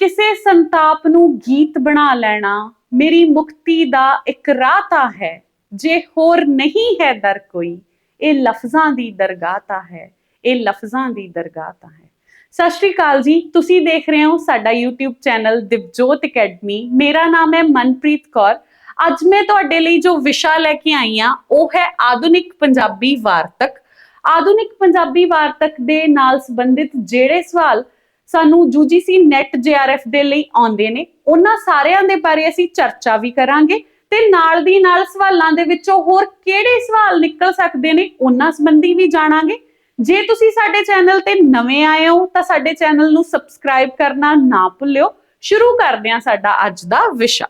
ਕਿਸੇ ਸੰਤਾਪ ਨੂੰ ਗੀਤ ਬਣਾ ਲੈਣਾ ਮੇਰੀ ਮੁਕਤੀ ਦਾ ਇੱਕ ਰਾਹ ਤਾਂ ਹੈ, ਜੇ ਹੋਰ ਨਹੀਂ ਹੈ ਦਰ ਕੋਈ, ਇਹ ਲਫ਼ਜ਼ਾਂ ਦੀ ਦਰਗਾਹ ਤਾਂ ਹੈ, ਇਹ ਲਫ਼ਜ਼ਾਂ ਦੀ ਦਰਗਾਹ ਤਾਂ ਹੈ। ਸਤਿ ਸ਼੍ਰੀ ਅਕਾਲ ਜੀ, ਤੁਸੀਂ ਦੇਖ ਰਹੇ ਹੋ ਸਾਡਾ YouTube ਚੈਨਲ ਦਿਵਜੋਤ ਅਕੈਡਮੀ, ਮੇਰਾ ਨਾਮ ਹੈ ਮਨਪ੍ਰੀਤ ਕੌਰ। ਅੱਜ ਮੈਂ ਤੁਹਾਡੇ ਲਈ ਜੋ ਵਿਸ਼ਾ ਲੈ ਕੇ ਆਈ ਹਾਂ, ਉਹ ਹੈ ਆਧੁਨਿਕ ਪੰਜਾਬੀ ਵਾਰਤਕ। ਆਧੁਨਿਕ ਪੰਜਾਬੀ ਵਾਰਤਕ ਦੇ ਨਾਲ ਸੰਬੰਧਿਤ ਜਿਹੜੇ ਸਵਾਲ ਸਾਨੂੰ UGC NET JRF ਦੇ ਲਈ ਆਉਂਦੇ ਨੇ। ਉਹਨਾਂ ਸਾਰਿਆਂ ਦੇ ਬਾਰੇ ਅਸੀਂ ਚਰਚਾ ਵੀ ਕਰਾਂਗੇ ਤੇ ਨਾਲ ਦੀ ਨਾਲ ਸਵਾਲਾਂ ਦੇ ਵਿੱਚੋਂ ਹੋਰ ਕਿਹੜੇ ਸਵਾਲ ਨਿਕਲ ਸਕਦੇ ਨੇ ਉਹਨਾਂ ਸੰਬੰਧੀ ਵੀ ਜਾਣਾਂਗੇ। ਜੇ ਤੁਸੀਂ ਸਾਡੇ ਚੈਨਲ ਤੇ ਨਵੇਂ ਆਏ ਹੋ ਤਾਂ ਸਾਡੇ ਚੈਨਲ ਨੂੰ ਸਬਸਕ੍ਰਾਈਬ ਕਰਨਾ ਨਾ ਭੁੱਲਿਓ। ਸ਼ੁਰੂ ਕਰਦੇ ਹਾਂ ਸਾਡਾ ਅੱਜ ਦਾ ਵਿਸ਼ਾ।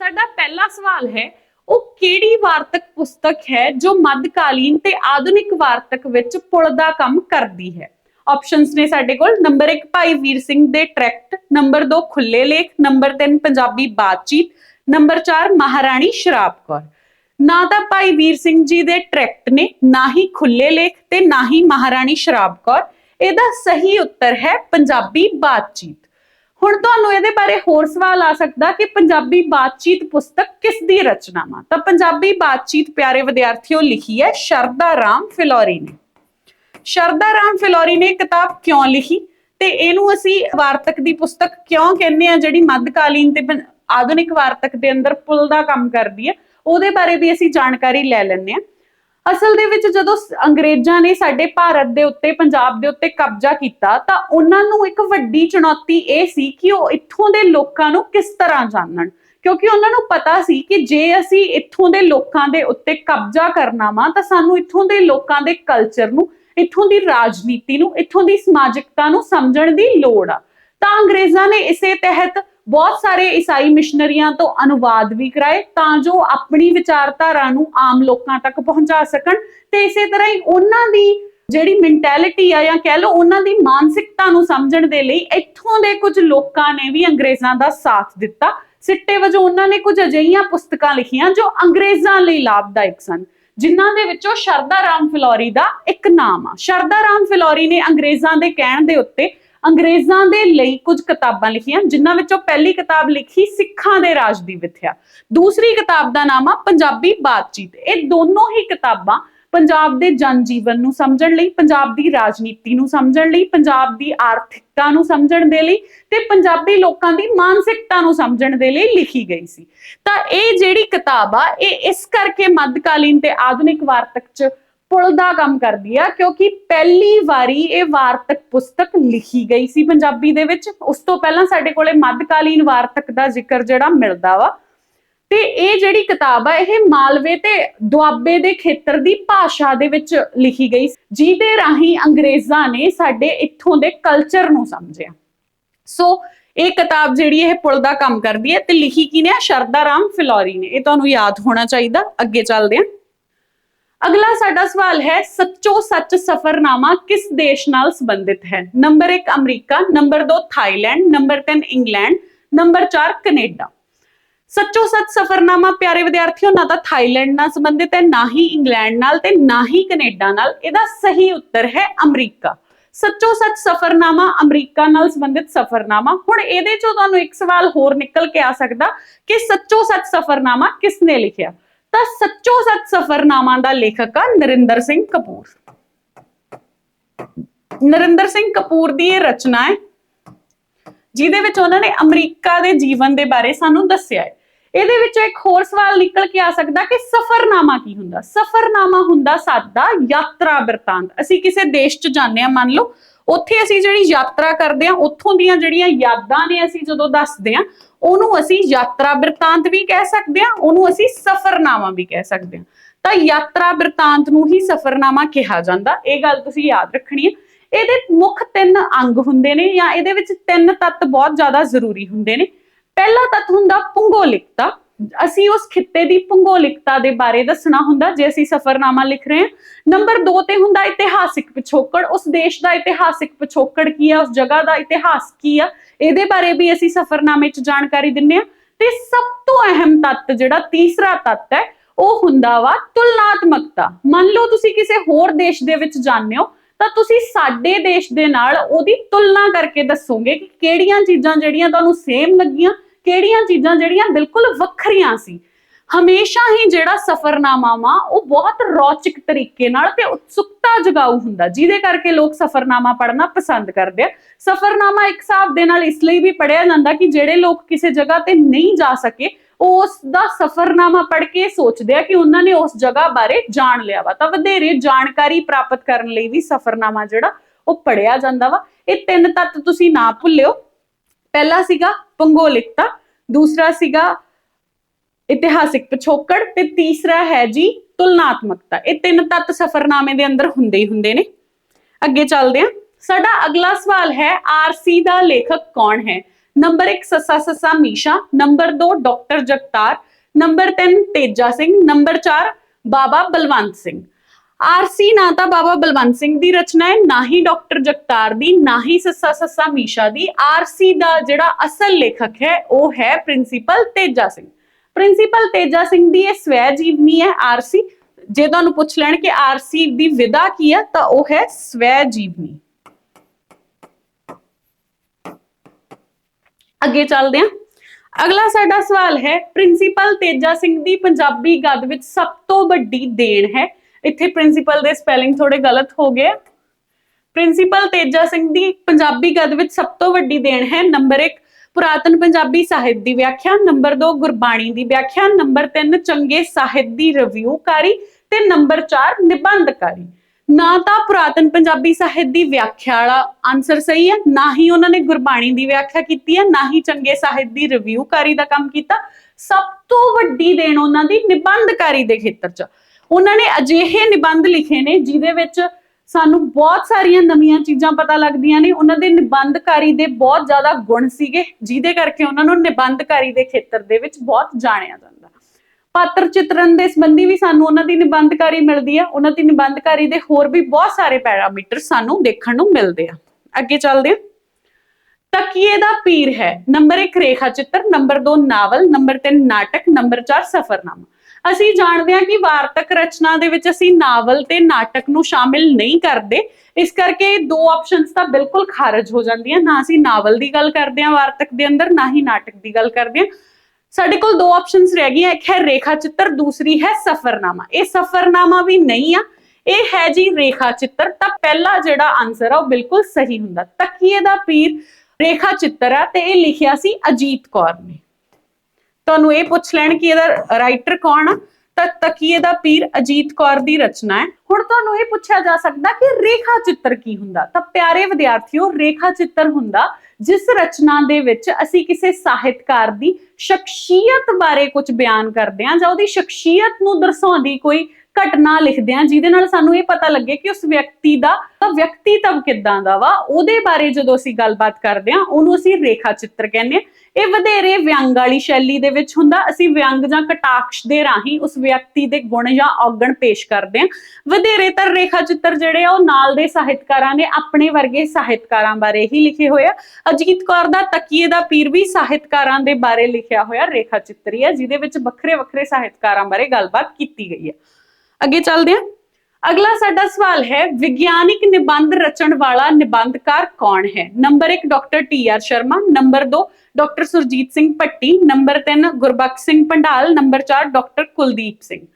ਸਾਡਾ ਪਹਿਲਾ ਸਵਾਲ ਹੈ, ਉਹ ਕਿਹੜੀ ਵਾਰਤਕ ਪੁਸਤਕ ਹੈ ਜੋ ਮੱਧਕਾਲੀਨ ਤੇ ਆਧੁਨਿਕ ਵਾਰਤਕ ਵਿੱਚ ਪੁਲ ਦਾ ਕੰਮ ਕਰਦੀ ਹੈ? ਆਪਸ਼ਨਸ ਨੇ ਸਾਡੇ ਕੋਲ ਨੰਬਰ 1 ਭਾਈ ਵੀਰ ਸਿੰਘ ਦੇ ਟਰੈਕਟ ਨੰਬਰ 2 ਖੁੱਲੇ ਲੇਖ ਨੰਬਰ 3 ਪੰਜਾਬੀ ਬਾਤਚੀਤ ਨੰਬਰ 4 ਮਹਾਰਾਣੀ ਸ਼ਰਾਬ ਕੌਰ। ਨਾ ਤਾਂ ਭਾਈ ਵੀਰ ਸਿੰਘ ਜੀ ਦੇ ਟਰੈਕਟ ਨੇ, ਨਾ ਹੀ ਖੁੱਲੇ ਲੇਖ ਤੇ ਨਾ ਹੀ ਮਹਾਰਾਣੀ ਸ਼ਰਾਬ ਕੌਰ। ਇਹਦਾ ਸਹੀ ਉੱਤਰ ਹੈ ਪੰਜਾਬੀ ਬਾਤਚੀਤ। ਹੁਣ ਤੁਹਾਨੂੰ ਇਹਦੇ ਬਾਰੇ ਹੋਰ ਸਵਾਲ ਆ ਸਕਦਾ ਕਿ ਪੰਜਾਬੀ ਬਾਤਚੀਤ ਪੁਸਤਕ ਕਿਸ ਦੀ ਰਚਨਾ ਵਾ? ਤਾਂ ਪੰਜਾਬੀ ਬਾਤਚੀਤ ਪਿਆਰੇ ਵਿਦਿਆਰਥੀਓ, ਲਿਖੀ ਹੈ ਸ਼ਰਦਾ ਰਾਮ ਫਿਲੌਰੀ ਨੇ। ਸ਼ਰਦਾ ਰਾਮ ਫਿਲੌਰੀ ਨੇ ਕਿਤਾਬ ਕਿਉਂ ਲਿਖੀ? ਤੇ ਇਹਨੂੰ ਅਸੀਂ ਵਾਰਤਕ ਦੀ ਪੁਸਤਕ ਕਿਉਂ ਕਹਿੰਦੇ ਆ ਜਿਹੜੀ ਮੱਧਕਾਲੀਨ ਤੇ ਆਧੁਨਿਕ ਵਾਰਤਕ ਦੇ ਅੰਦਰ ਪੁਲ ਦਾ ਕੰਮ ਕਰਦੀ ਹੈ, ਉਹਦੇ ਬਾਰੇ ਵੀ ਅਸੀਂ ਜਾਣਕਾਰੀ ਲੈ ਲੈਂਦੇ ਆ ਅਸਲ ਦੇ ਵਿੱਚ ਜਦੋਂ ਅੰਗਰੇਜ਼ਾਂ ਨੇ ਸਾਡੇ ਭਾਰਤ ਦੇ ਉੱਤੇ, ਪੰਜਾਬ ਦੇ ਉੱਤੇ ਕਬਜ਼ਾ ਕੀਤਾ, ਤਾਂ ਉਹਨਾਂ ਨੂੰ ਇੱਕ ਵੱਡੀ ਚੁਣੌਤੀ ਇਹ ਸੀ ਕਿ ਉਹ ਇੱਥੋਂ ਦੇ ਲੋਕਾਂ ਨੂੰ ਕਿਸ ਤਰ੍ਹਾਂ ਜਾਣਨ। ਕਿਉਂਕਿ ਉਹਨਾਂ ਨੂੰ ਪਤਾ ਸੀ ਕਿ ਜੇ ਅਸੀਂ ਇੱਥੋਂ ਦੇ ਲੋਕਾਂ ਦੇ ਉੱਤੇ ਕਬਜ਼ਾ ਕਰਨਾ ਵਾ, ਤਾਂ ਸਾਨੂੰ ਇੱਥੋਂ ਦੇ ਲੋਕਾਂ ਦੇ ਕਲਚਰ ਨੂੰ ਇੱਥੋਂ ਦੀ ਰਾਜਨੀਤੀ ਨੂੰ, ਇੱਥੋਂ ਦੀ ਸਮਾਜਿਕਤਾ ਨੂੰ ਸਮਝਣ ਦੀ ਲੋੜ ਆ। ਤਾਂ ਅੰਗਰੇਜ਼ਾਂ ਨੇ ਇਸੇ ਤਹਿਤ ਬਹੁਤ ਸਾਰੇ ਈਸਾਈ ਮਿਸ਼ਨਰੀਆਂ ਤੋਂ ਅਨੁਵਾਦ ਵੀ ਕਰਾਏ ਤਾਂ ਜੋ ਆਪਣੀ ਵਿਚਾਰਧਾਰਾ ਨੂੰ ਆਮ ਲੋਕਾਂ ਤੱਕ ਪਹੁੰਚਾ ਸਕਣ ਤੇ ਇਸੇ ਤਰ੍ਹਾਂ ਹੀ ਉਹਨਾਂ ਦੀ ਜਿਹੜੀ ਮੈਂਟੈਲਿਟੀ ਆ ਜਾਂ ਕਹਿ ਲਓ ਉਹਨਾਂ ਦੀ ਮਾਨਸਿਕਤਾ ਨੂੰ ਸਮਝਣ ਦੇ ਲਈ ਇੱਥੋਂ ਦੇ ਕੁਝ ਲੋਕਾਂ ਨੇ ਵੀ ਅੰਗਰੇਜ਼ਾਂ ਦਾ ਸਾਥ ਦਿੱਤਾ। ਸਿੱਟੇ ਵਜੋਂ ਉਹਨਾਂ ਨੇ ਕੁਝ ਅਜਿਹੀਆਂ ਪੁਸਤਕਾਂ ਲਿਖੀਆਂ ਜੋ ਅੰਗਰੇਜ਼ਾਂ ਲਈ ਲਾਭਦਾਇਕ ਸਨ। ਜਿਨ੍ਹਾਂ ਦੇ ਵਿੱਚੋਂ ਸ਼ਰਦਾ ਰਾਮ ਫਿਲੌਰੀ ਦਾ ਇੱਕ ਨਾਮ ਆ। ਸ਼ਰਦਾ ਰਾਮ ਫਿਲੌਰੀ ਨੇ ਅੰਗਰੇਜ਼ਾਂ ਦੇ ਕਹਿਣ ਦੇ ਉੱਤੇ ਅੰਗਰੇਜ਼ਾਂ ਦੇ ਲਈ ਕੁਝ ਕਿਤਾਬਾਂ ਲਿਖੀਆਂ, ਜਿਨ੍ਹਾਂ ਵਿੱਚੋਂ ਪਹਿਲੀ ਕਿਤਾਬ ਲਿਖੀ ਸਿੱਖਾਂ ਦੇ ਰਾਜ ਦੀ ਵਿਥਿਆ। ਦੂਸਰੀ ਕਿਤਾਬ ਦਾ ਨਾਮ ਆ ਪੰਜਾਬੀ ਬਾਤਚੀਤ। ਇਹ ਦੋਨੋਂ ਹੀ ਕਿਤਾਬਾਂ ਪੰਜਾਬ ਦੇ ਜਨ ਜੀਵਨ ਨੂੰ ਸਮਝਣ ਲਈ, ਪੰਜਾਬ ਦੀ ਰਾਜਨੀਤੀ ਨੂੰ ਸਮਝਣ ਲਈ, ਪੰਜਾਬ ਦੀ ਆਰਥਿਕਤਾ ਨੂੰ ਸਮਝਣ ਦੇ ਲਈ ਤੇ ਪੰਜਾਬੀ ਲੋਕਾਂ ਦੀ ਮਾਨਸਿਕਤਾ ਨੂੰ ਸਮਝਣ ਦੇ ਲਈ ਲਿਖੀ ਗਈ ਸੀ। ਤਾਂ ਇਹ ਜਿਹੜੀ ਕਿਤਾਬ ਆ, ਇਹ ਇਸ ਕਰਕੇ ਮੱਧਕਾਲੀਨ ਤੇ ਆਧੁਨਿਕ ਵਾਰਤਕ ਚ ਪੁਲ ਦਾ ਕੰਮ ਕਰਦੀ ਆ, ਕਿਉਂਕਿ ਪਹਿਲੀ ਵਾਰੀ ਇਹ ਵਾਰਤਕ ਪੁਸਤਕ ਲਿਖੀ ਗਈ ਸੀ ਪੰਜਾਬੀ ਦੇ ਵਿੱਚ। ਉਸ ਤੋਂ ਪਹਿਲਾਂ ਸਾਡੇ ਕੋਲੇ ਮੱਧਕਾਲੀਨ ਵਾਰਤਕ ਦਾ ਜ਼ਿਕਰ ਜਿਹੜਾ ਮਿਲਦਾ ਵਾ ਤੇ ਇਹ ਜਿਹੜੀ ਕਿਤਾਬ ਆ, ਇਹ ਮਾਲਵੇ ਤੇ ਦੁਆਬੇ ਦੇ ਖੇਤਰ ਦੀ ਭਾਸ਼ਾ ਦੇ ਵਿੱਚ ਲਿਖੀ ਗਈ ਜਿਹਦੇ ਰਾਹੀਂ ਅੰਗਰੇਜ਼ਾਂ ਨੇ ਸਾਡੇ ਇੱਥੋਂ ਦੇ ਕਲਚਰ ਨੂੰ ਸਮਝਿਆ। ਸੋ ਇਹ ਕਿਤਾਬ ਜਿਹੜੀ ਇਹ ਪੁਲ ਦਾ ਕੰਮ ਕਰਦੀ ਹੈ ਤੇ ਲਿਖੀ ਕਿਨੇ ਆ? ਸ਼ਰਦਾ ਰਾਮ ਫਿਲੌਰੀ ਨੇ। ਇਹ ਤੁਹਾਨੂੰ ਯਾਦ ਹੋਣਾ ਚਾਹੀਦਾ। ਅੱਗੇ ਚੱਲਦੇ ਹਾਂ। ਅਗਲਾ ਸਾਡਾ ਸਵਾਲ ਹੈ, ਸੱਚੋ ਸੱਚ ਸਫਰਨਾਮਾ ਕਿਸ ਦੇਸ਼ ਨਾਲ ਸੰਬੰਧਿਤ ਹੈ? Number 1 America, number 2 Thailand, number 3 England, number 4 Canada. ਸੱਚੋ ਸੱਚ ਸਫਰਨਾਮਾ ਪਿਆਰੇ ਵਿਦਿਆਰਥੀਓ, ਨਾ ਤਾਂ ਥਾਈਲੈਂਡ ਨਾਲ ਸੰਬੰਧਿਤ ਹੈ, ਨਾ ਹੀ ਇੰਗਲੈਂਡ ਨਾਲ ਤੇ ਨਾ ਹੀ ਕੈਨੇਡਾ ਨਾਲ। ਇਹਦਾ ਸਹੀ ਉੱਤਰ ਹੈ ਅਮਰੀਕਾ। ਸੱਚੋ ਸੱਚ ਸਫਰਨਾਮਾ ਅਮਰੀਕਾ ਨਾਲ ਸੰਬੰਧਿਤ ਸਫਰਨਾਮਾ। ਹੁਣ ਇਹਦੇ ਚੋਂ ਤੁਹਾਨੂੰ ਇੱਕ ਸਵਾਲ ਹੋਰ ਨਿਕਲ ਕੇ ਆ ਸਕਦਾ ਕਿ ਸੱਚੋ ਸੱਚ ਸਫਰਨਾਮਾ ਕਿਸਨੇ ਲਿਖਿਆ? ਤਾਂ ਸੱਚੋ ਸੱਚ ਸਫਰਨਾਮਾ ਦਾ ਲੇਖਕ ਆ ਨਰਿੰਦਰ ਸਿੰਘ ਕਪੂਰ। ਨਰਿੰਦਰ ਸਿੰਘ ਕਪੂਰ ਦੀ ਇਹ ਰਚਨਾ ਹੈ ਜਿਹਦੇ ਵਿੱਚ ਉਹਨਾਂ ਨੇ ਅਮਰੀਕਾ ਦੇ ਜੀਵਨ ਦੇ ਬਾਰੇ ਸਾਨੂੰ ਦੱਸਿਆ ਹੈ। ਇਹਦੇ ਵਿੱਚੋਂ ਇੱਕ ਹੋਰ ਸਵਾਲ ਨਿਕਲ ਕੇ ਆ ਸਕਦਾ ਕਿ ਸਫਰਨਾਮਾ ਕੀ ਹੁੰਦਾ? ਸਫਰਨਾਮਾ ਹੁੰਦਾ ਸਾਡਾ ਯਾਤਰਾ ਬਿਰਤਾਂਤ। ਅਸੀਂ ਕਿਸੇ ਦੇਸ਼ 'ਚ ਜਾਂਦੇ ਆ ਮੰਨ ਲਓ, ਉੱਥੇ ਅਸੀਂ ਜਿਹੜੀ ਯਾਤਰਾ ਕਰਦੇ ਆ ਉੱਥੋਂ ਦੀਆਂ ਜਿਹੜੀਆਂ ਯਾਦਾਂ ਨੇ ਅਸੀਂ ਜਦੋਂ ਦੱਸਦੇ ਆ ਉਹਨੂੰ ਅਸੀਂ ਯਾਤਰਾ ਬਿਰਤਾਂਤ ਵੀ ਕਹਿ ਸਕਦੇ ਆ ਉਹਨੂੰ ਅਸੀਂ ਸਫਰਨਾਮਾ ਵੀ ਕਹਿ ਸਕਦੇ ਆ ਤਾਂ ਯਾਤਰਾ ਬਿਰਤਾਂਤ ਨੂੰ ਹੀ ਸਫਰਨਾਮਾ ਕਿਹਾ ਜਾਂਦਾ। ਇਹ ਗੱਲ ਤੁਸੀਂ ਯਾਦ ਰੱਖਣੀ ਹੈ। ਇਹਦੇ ਮੁੱਖ ਤਿੰਨ ਅੰਗ ਹੁੰਦੇ ਨੇ ਜਾਂ ਇਹਦੇ ਵਿੱਚ ਤਿੰਨ ਤੱਤ ਬਹੁਤ ਜ਼ਿਆਦਾ ਜ਼ਰੂਰੀ ਹੁੰਦੇ ਨੇ। ਪਹਿਲਾ ਤੱਤ ਹੁੰਦਾ ਭੂਗੋਲਿਕਤਾ। ਅਸੀਂ ਉਸ ਖਿੱਤੇ ਦੀ ਭੂਗੋਲਿਕਤਾ ਦੇ ਬਾਰੇ ਦੱਸਣਾ ਹੁੰਦਾ, ਜੇ ਅਸੀਂ ਸਫਰਨਾਮਾ ਲਿਖ ਰਹੇ ਹਾਂ। ਨੰਬਰ 2 ਤੇ ਹੁੰਦਾ ਇਤਿਹਾਸਿਕ ਪਿਛੋਕੜ। ਉਸ ਦੇਸ਼ ਦਾ ਇਤਿਹਾਸਿਕ ਪਿਛੋਕੜ ਕੀ ਆ? ਉਸ ਜਗ੍ਹਾ ਦਾ ਇਤਿਹਾਸ ਕੀ ਆ? ਇਹਦੇ ਬਾਰੇ ਵੀ ਅਸੀਂ ਸਫਰਨਾਮੇ 'ਚ ਜਾਣਕਾਰੀ ਦਿੰਨੇ ਆ ਤੇ ਸਭ ਤੋਂ ਅਹਿਮ ਤੱਤ ਜਿਹੜਾ ਤੀਸਰਾ ਤੱਤ ਹੈ, ਉਹ ਹੁੰਦਾ ਵਾ ਤੁਲਨਾਤਮਕਤਾ। ਮੰਨ ਲਓ ਤੁਸੀਂ ਕਿਸੇ ਹੋਰ ਦੇਸ਼ ਦੇ ਵਿੱਚ ਜਾਂਦੇ ਹੋ ਤਾਂ ਤੁਸੀਂ ਸਾਡੇ ਦੇਸ਼ ਦੇ ਨਾਲ ਉਹਦੀ ਤੁਲਨਾ ਕਰਕੇ ਦੱਸੋਗੇ ਕਿ ਕਿਹੜੀਆਂ ਚੀਜ਼ਾਂ ਜਿਹੜੀਆਂ ਤੁਹਾਨੂੰ ਸੇਮ ਲੱਗੀਆਂ, ਕਿਹੜੀਆਂ ਚੀਜ਼ਾਂ ਜਿਹੜੀਆਂ ਬਿਲਕੁਲ ਵੱਖਰੀਆਂ ਸੀ। ਹਮੇਸ਼ਾ ਹੀ ਜਿਹੜਾ ਸਫਰਨਾਮਾ ਵਾ, ਉਹ ਬਹੁਤ ਰੌਚਕ ਤਰੀਕੇ ਨਾਲ ਤੇ ਉਤਸੁਕਤਾ ਜਗਾਊ ਹੁੰਦਾ, ਜਿਹਦੇ ਕਰਕੇ ਲੋਕ ਸਫਰਨਾਮਾ ਪੜ੍ਹਨਾ ਪਸੰਦ ਕਰਦੇ ਆ। ਸਫਰਨਾਮਾ ਇੱਕ ਹਿਸਾਬ ਦੇ ਨਾਲ ਇਸ ਲਈ ਵੀ ਪੜਿਆ ਜਾਂਦਾ ਕਿ ਜਿਹੜੇ ਲੋਕ ਕਿਸੇ ਜਗ੍ਹਾ ਤੇ ਨਹੀਂ ਜਾ ਸਕੇ ਉਸ ਦਾ ਸਫਰਨਾਮਾ ਪੜ੍ਹ ਕੇ ਸੋਚਦੇ ਆ ਕਿ ਉਹਨਾਂ ਨੇ ਉਸ ਜਗ੍ਹਾ ਬਾਰੇ ਜਾਣ ਲਿਆ ਵਾ। ਤਾਂ ਵਧੇਰੇ ਜਾਣਕਾਰੀ ਪ੍ਰਾਪਤ ਕਰਨ ਲਈ ਵੀ ਸਫਰਨਾਮਾ ਜਿਹੜਾ, ਉਹ ਪੜਿਆ ਜਾਂਦਾ ਵਾ। ਇਹ ਤਿੰਨ ਤੱਤ ਤੁਸੀਂ ਨਾ ਭੁੱਲਿਓ। ਪਹਿਲਾ ਸੀਗਾ ਭੂਗੋਲਿਕਤਾ, ਦੂਸਰਾ ਸੀਗਾ ਇਤਿਹਾਸਿਕ ਪਿਛੋਕੜ ਤੇ ਤੀਸਰਾ ਹੈ ਜੀ ਤੁਲਨਾਤਮਕਤਾ। ਇਹ ਤਿੰਨ ਤੱਤ ਸਫਰਨਾਮੇ ਦੇ ਅੰਦਰ ਹੁੰਦੇ ਹੀ ਹੁੰਦੇ ਨੇ। ਅੱਗੇ ਚੱਲਦੇ ਹਾਂ ਸਾਡਾ ਅਗਲਾ ਸਵਾਲ ਹੈ ਆਰਸੀ ਦਾ ਲੇਖਕ ਕੌਣ ਹੈ? ਨੰਬਰ 1 ਸੱਸਾ ਸੱਸਾ Meesha, number 2 doctor Jagtar, number 3 Teja Singh, number 4 Baba Balwant Singh. Aarsi ਨਾ ਤਾਂ ਬਾਬਾ ਬਲਵੰਤ ਸਿੰਘ ਦੀ ਰਚਨਾ ਹੈ, ਨਾ ਹੀ ਡਾਕਟਰ ਜਗਤਾਰ ਦੀ, ਨਾ ਹੀ ਸੱਸਾ ਸੱਸਾ ਮੀਸ਼ਾ ਦੀ। ਆਰਸੀ ਦਾ ਜਿਹੜਾ ਅਸਲ ਲੇਖਕ ਹੈ, ਉਹ ਹੈ ਪ੍ਰਿੰਸੀਪਲ ਤੇਜਾ ਸਿੰਘ। ਪ੍ਰਿੰਸੀਪਲ ਤੇਜਾ ਸਿੰਘ ਦੀ ਇਹ ਸਵੈ ਜੀਵਨੀ ਹੈ, ਆਰਸੀ। ਜੇ ਤੁਹਾਨੂੰ ਪੁੱਛ ਲੈਣ ਕਿ ਆਰਸੀ ਦੀ ਵਿਦਾ ਕੀ ਹੈ, ਤਾਂ ਉਹ ਹੈ ਸਵੈ ਜੀਵਨੀ ਅੱਗੇ ਚੱਲਦੇ ਹਾਂ। ਅਗਲਾ ਸਾਡਾ ਸਵਾਲ ਹੈ, ਪ੍ਰਿੰਸੀਪਲ ਤੇਜਾ ਸਿੰਘ ਦੀ ਪੰਜਾਬੀ ਗਦ ਵਿੱਚ ਸਭ ਤੋਂ ਵੱਡੀ ਦੇਣ ਹੈ। ਇੱਥੇ ਪ੍ਰਿੰਸੀਪਲ ਦੇ ਸਪੈਲਿੰਗ ਥੋੜੇ ਗਲਤ ਹੋ ਗਏ ਪ੍ਰਿੰਸੀਪਲ ਤੇਜਾ ਸਿੰਘ ਦੀ ਪੰਜਾਬੀ ਗਦ ਵਿੱਚ ਸਭ ਤੋਂ ਵੱਡੀ ਦੇਣ ਹੈ ਨੰਬਰ 1 ਪੁਰਾਤਨ ਪੰਜਾਬੀ ਸਾਹਿਤ ਦੀ ਵਿਆਖਿਆ। ਨੰਬਰ 2 ਗੁਰਬਾਣੀ ਦੀ ਵਿਆਖਿਆ। ਨੰਬਰ 3 ਚੰਗੇ ਸਾਹਿਤ ਦੀ ਰਿਵਿਊਕਾਰੀ ਤੇ ਨੰਬਰ 4 ਨਿਬੰਧਕਾਰੀ। ਨਾ ਤਾਂ ਪੁਰਾਤਨ ਪੰਜਾਬੀ ਸਾਹਿਤ ਦੀ ਵਿਆਖਿਆ ਵਾਲਾ ਆਨਸਰ ਸਹੀ ਹੈ, ਨਾ ਹੀ ਉਹਨਾਂ ਨੇ ਗੁਰਬਾਣੀ ਦੀ ਵਿਆਖਿਆ ਕੀਤੀ ਹੈ, ਨਾ ਹੀ ਚੰਗੇ ਸਾਹਿਤ ਦੀ ਰਿਵਿਊਕਾਰੀ ਦਾ ਕੰਮ ਕੀਤਾ। ਸਭ ਤੋਂ ਵੱਡੀ ਦੇਣ ਉਹਨਾਂ ਦੀ ਨਿਬੰਧਕਾਰੀ ਦੇ ਖੇਤਰ 'ਚ। ਉਹਨਾਂ ਨੇ ਅਜਿਹੇ ਨਿਬੰਧ ਲਿਖੇ ਨੇ ਜਿਹਦੇ ਵਿੱਚ ਸਾਨੂੰ ਬਹੁਤ ਸਾਰੀਆਂ ਨਵੀਆਂ ਚੀਜ਼ਾਂ ਪਤਾ ਲੱਗਦੀਆਂ ਨੇ। ਉਹਨਾਂ ਦੇ ਨਿਬੰਧਕਾਰੀ ਦੇ ਬਹੁਤ ਜ਼ਿਆਦਾ ਗੁਣ ਸੀਗੇ, ਜਿਹਦੇ ਕਰਕੇ ਉਹਨਾਂ ਨੂੰ ਨਿਬੰਧਕਾਰੀ ਦੇ ਖੇਤਰ ਦੇ ਵਿੱਚ ਬਹੁਤ ਜਾਣਿਆ ਜਾਂਦਾ। ਪਾਤਰ ਚਿਤਰਨ ਦੇ ਸੰਬੰਧੀ ਵੀ ਸਾਨੂੰ ਉਹਨਾਂ ਦੀ ਨਿਬੰਧਕਾਰੀ ਮਿਲਦੀ ਆ। ਉਹਨਾਂ ਦੀ ਨਿਬੰਧਕਾਰੀ ਦੇ ਹੋਰ ਵੀ ਬਹੁਤ ਸਾਰੇ ਪੈਰਾਮੀਟਰ ਸਾਨੂੰ ਦੇਖਣ ਨੂੰ ਮਿਲਦੇ ਆ। ਅੱਗੇ ਚੱਲਦੇ ਆ। ਤਕੀਏ ਦਾ ਪੀਰ ਹੈ। ਨੰਬਰ 1 ਰੇਖਾ ਚਿੱਤਰ, ਨੰਬਰ 2 ਨਾਵਲ, ਨੰਬਰ 3 ਨਾਟਕ, ਨੰਬਰ 4 ਸਫਰਨਾਮਾ। ਅਸੀਂ ਜਾਣਦੇ ਹਾਂ ਕਿ ਵਾਰਤਕ ਰਚਨਾ ਦੇ ਵਿੱਚ ਅਸੀਂ ਨਾਵਲ ਤੇ ਨਾਟਕ ਨੂੰ ਸ਼ਾਮਿਲ ਨਹੀਂ ਕਰਦੇ। ਇਸ ਕਰਕੇ ਦੋ ਆਪਸ਼ਨਸ ਤਾਂ ਬਿਲਕੁਲ ਖਾਰਜ ਹੋ ਜਾਂਦੀਆਂ। ਨਾ ਅਸੀਂ ਨਾਵਲ ਦੀ ਗੱਲ ਕਰਦੇ ਹਾਂ ਵਾਰਤਕ ਦੇ ਅੰਦਰ, ਨਾ ਹੀ ਨਾਟਕ ਦੀ ਗੱਲ ਕਰਦੇ ਹਾਂ। ਸਾਡੇ ਕੋਲ ਦੋ ਆਪਸ਼ਨਸ ਰਹਿ ਗਈਆਂ, ਇੱਕ ਹੈ ਰੇਖਾ ਚਿੱਤਰ, ਦੂਸਰੀ ਹੈ ਸਫਰਨਾਮਾ। ਇਹ ਸਫਰਨਾਮਾ ਵੀ ਨਹੀਂ ਆ, ਇਹ ਹੈ ਜੀ ਰੇਖਾ ਚਿੱਤਰ। ਤਾਂ ਪਹਿਲਾ ਜਿਹੜਾ ਆਨਸਰ ਆ ਉਹ ਬਿਲਕੁਲ ਸਹੀ ਹੁੰਦਾ। ਤਕੀਏ ਦਾ ਪੀਰ ਰੇਖਾ ਚਿੱਤਰ ਆ ਤੇ ਇਹ ਲਿਖਿਆ ਸੀ ਅਜੀਤ ਕੌਰ ਨੇ। ਤੁਹਾਨੂੰ ਇਹ ਪੁੱਛ ਲੈਣ ਕਿ ਇਹਦਾ ਰਾਈਟਰ ਕੌਣ ਆ? ਤਾਂ ਤਕੀਏ ਦਾ ਪੀਰ ਅਜੀਤ ਕੌਰ ਦੀ ਰਚਨਾ ਹੈ। ਹੁਣ ਤੁਹਾਨੂੰ ਇਹ ਪੁੱਛਿਆ ਜਾ ਸਕਦਾ ਕਿ ਰੇਖਾ ਚਿੱਤਰ ਕੀ ਹੁੰਦਾ? ਤਾਂ ਪਿਆਰੇ ਵਿਦਿਆਰਥੀਓ, ਰੇਖਾ ਚਿੱਤਰ ਹੁੰਦਾ ਜਿਸ ਰਚਨਾ ਦੇ ਵਿੱਚ ਅਸੀਂ ਕਿਸੇ ਸਾਹਿਤਕਾਰ ਦੀ ਸ਼ਖਸੀਅਤ ਬਾਰੇ ਕੁਝ ਬਿਆਨ ਕਰਦੇ ਹਾਂ ਜਾਂ ਉਹਦੀ ਸ਼ਖਸੀਅਤ ਨੂੰ ਦਰਸਾਉਂਦੀ ਕੋਈ ਘਟਨਾ ਲਿਖਦੇ ਹਾਂ, ਜਿਹਦੇ ਨਾਲ ਸਾਨੂੰ ਇਹ ਪਤਾ ਲੱਗੇ ਕਿ ਉਸ ਵਿਅਕਤੀ ਦਾ, ਤਾਂ ਵਿਅਕਤੀਤਵ ਕਿੱਦਾਂ ਦਾ ਵਾ, ਉਹਦੇ ਬਾਰੇ ਜਦੋਂ ਅਸੀਂ ਗੱਲਬਾਤ ਕਰਦੇ ਹਾਂ, ਉਹਨੂੰ ਅਸੀਂ ਰੇਖਾ ਚਿੱਤਰ ਕਹਿੰਦੇ ਹਾਂ। ਇਹ ਵਧੇਰੇ ਵਿਅੰਗ ਵਾਲੀ ਸ਼ੈਲੀ ਦੇ ਵਿੱਚ ਹੁੰਦਾ, ਅਸੀਂ ਵਿਅੰਗ ਜਾਂ ਕਟਾਕਸ਼ ਦੇ ਰਾਹੀਂ ਉਸ ਵਿਅਕਤੀ ਦੇ ਗੁਣ ਜਾਂ ਔਗਣ ਪੇਸ਼ ਕਰਦੇ ਹਾਂ। ਵਧੇਰੇ ਤਰ ਰੇਖਾ ਚਿੱਤਰ ਜਿਹੜੇ ਆ, ਉਹ ਨਾਲ ਦੇ ਸਾਹਿਤਕਾਰਾਂ ਨੇ ਆਪਣੇ ਵਰਗੇ ਸਾਹਿਤਕਾਰਾਂ ਬਾਰੇ ਹੀ ਲਿਖੇ ਹੋਏ ਆ। ਅਜੀਤ ਕੌਰ ਦਾ, ਤਕੀਏ ਦਾ ਪੀਰ ਵੀ ਸਾਹਿਤਕਾਰਾਂ ਦੇ ਬਾਰੇ ਲਿਖਿਆ ਹੋਇਆ ਰੇਖਾ ਚਿੱਤਰੀ ਹੈ ਜਿਹਦੇ ਵਿੱਚ ਵੱਖਰੇ ਵੱਖਰੇ ਸਾਹਿਤਕਾਰਾਂ ਬਾਰੇ ਗੱਲਬਾਤ ਕੀਤੀ ਗਈ ਹੈ ਅੱਗੇ ਚੱਲਦੇ ਹਾਂ। ਅਗਲਾ ਸਾਡਾ ਸਵਾਲ ਹੈ, ਵਿਗਿਆਨਿਕ ਨਿਬੰਧ ਰਚਣ ਵਾਲਾ ਨਿਬੰਧਕਾਰ ਕੌਣ ਹੈ? Number 1 doctor T R Sharma, number 2 doctor Surjit Singh Bhatti, number 3 Gurbakhsh Singh Pandal, number 4 doctor Kuldeep Singh.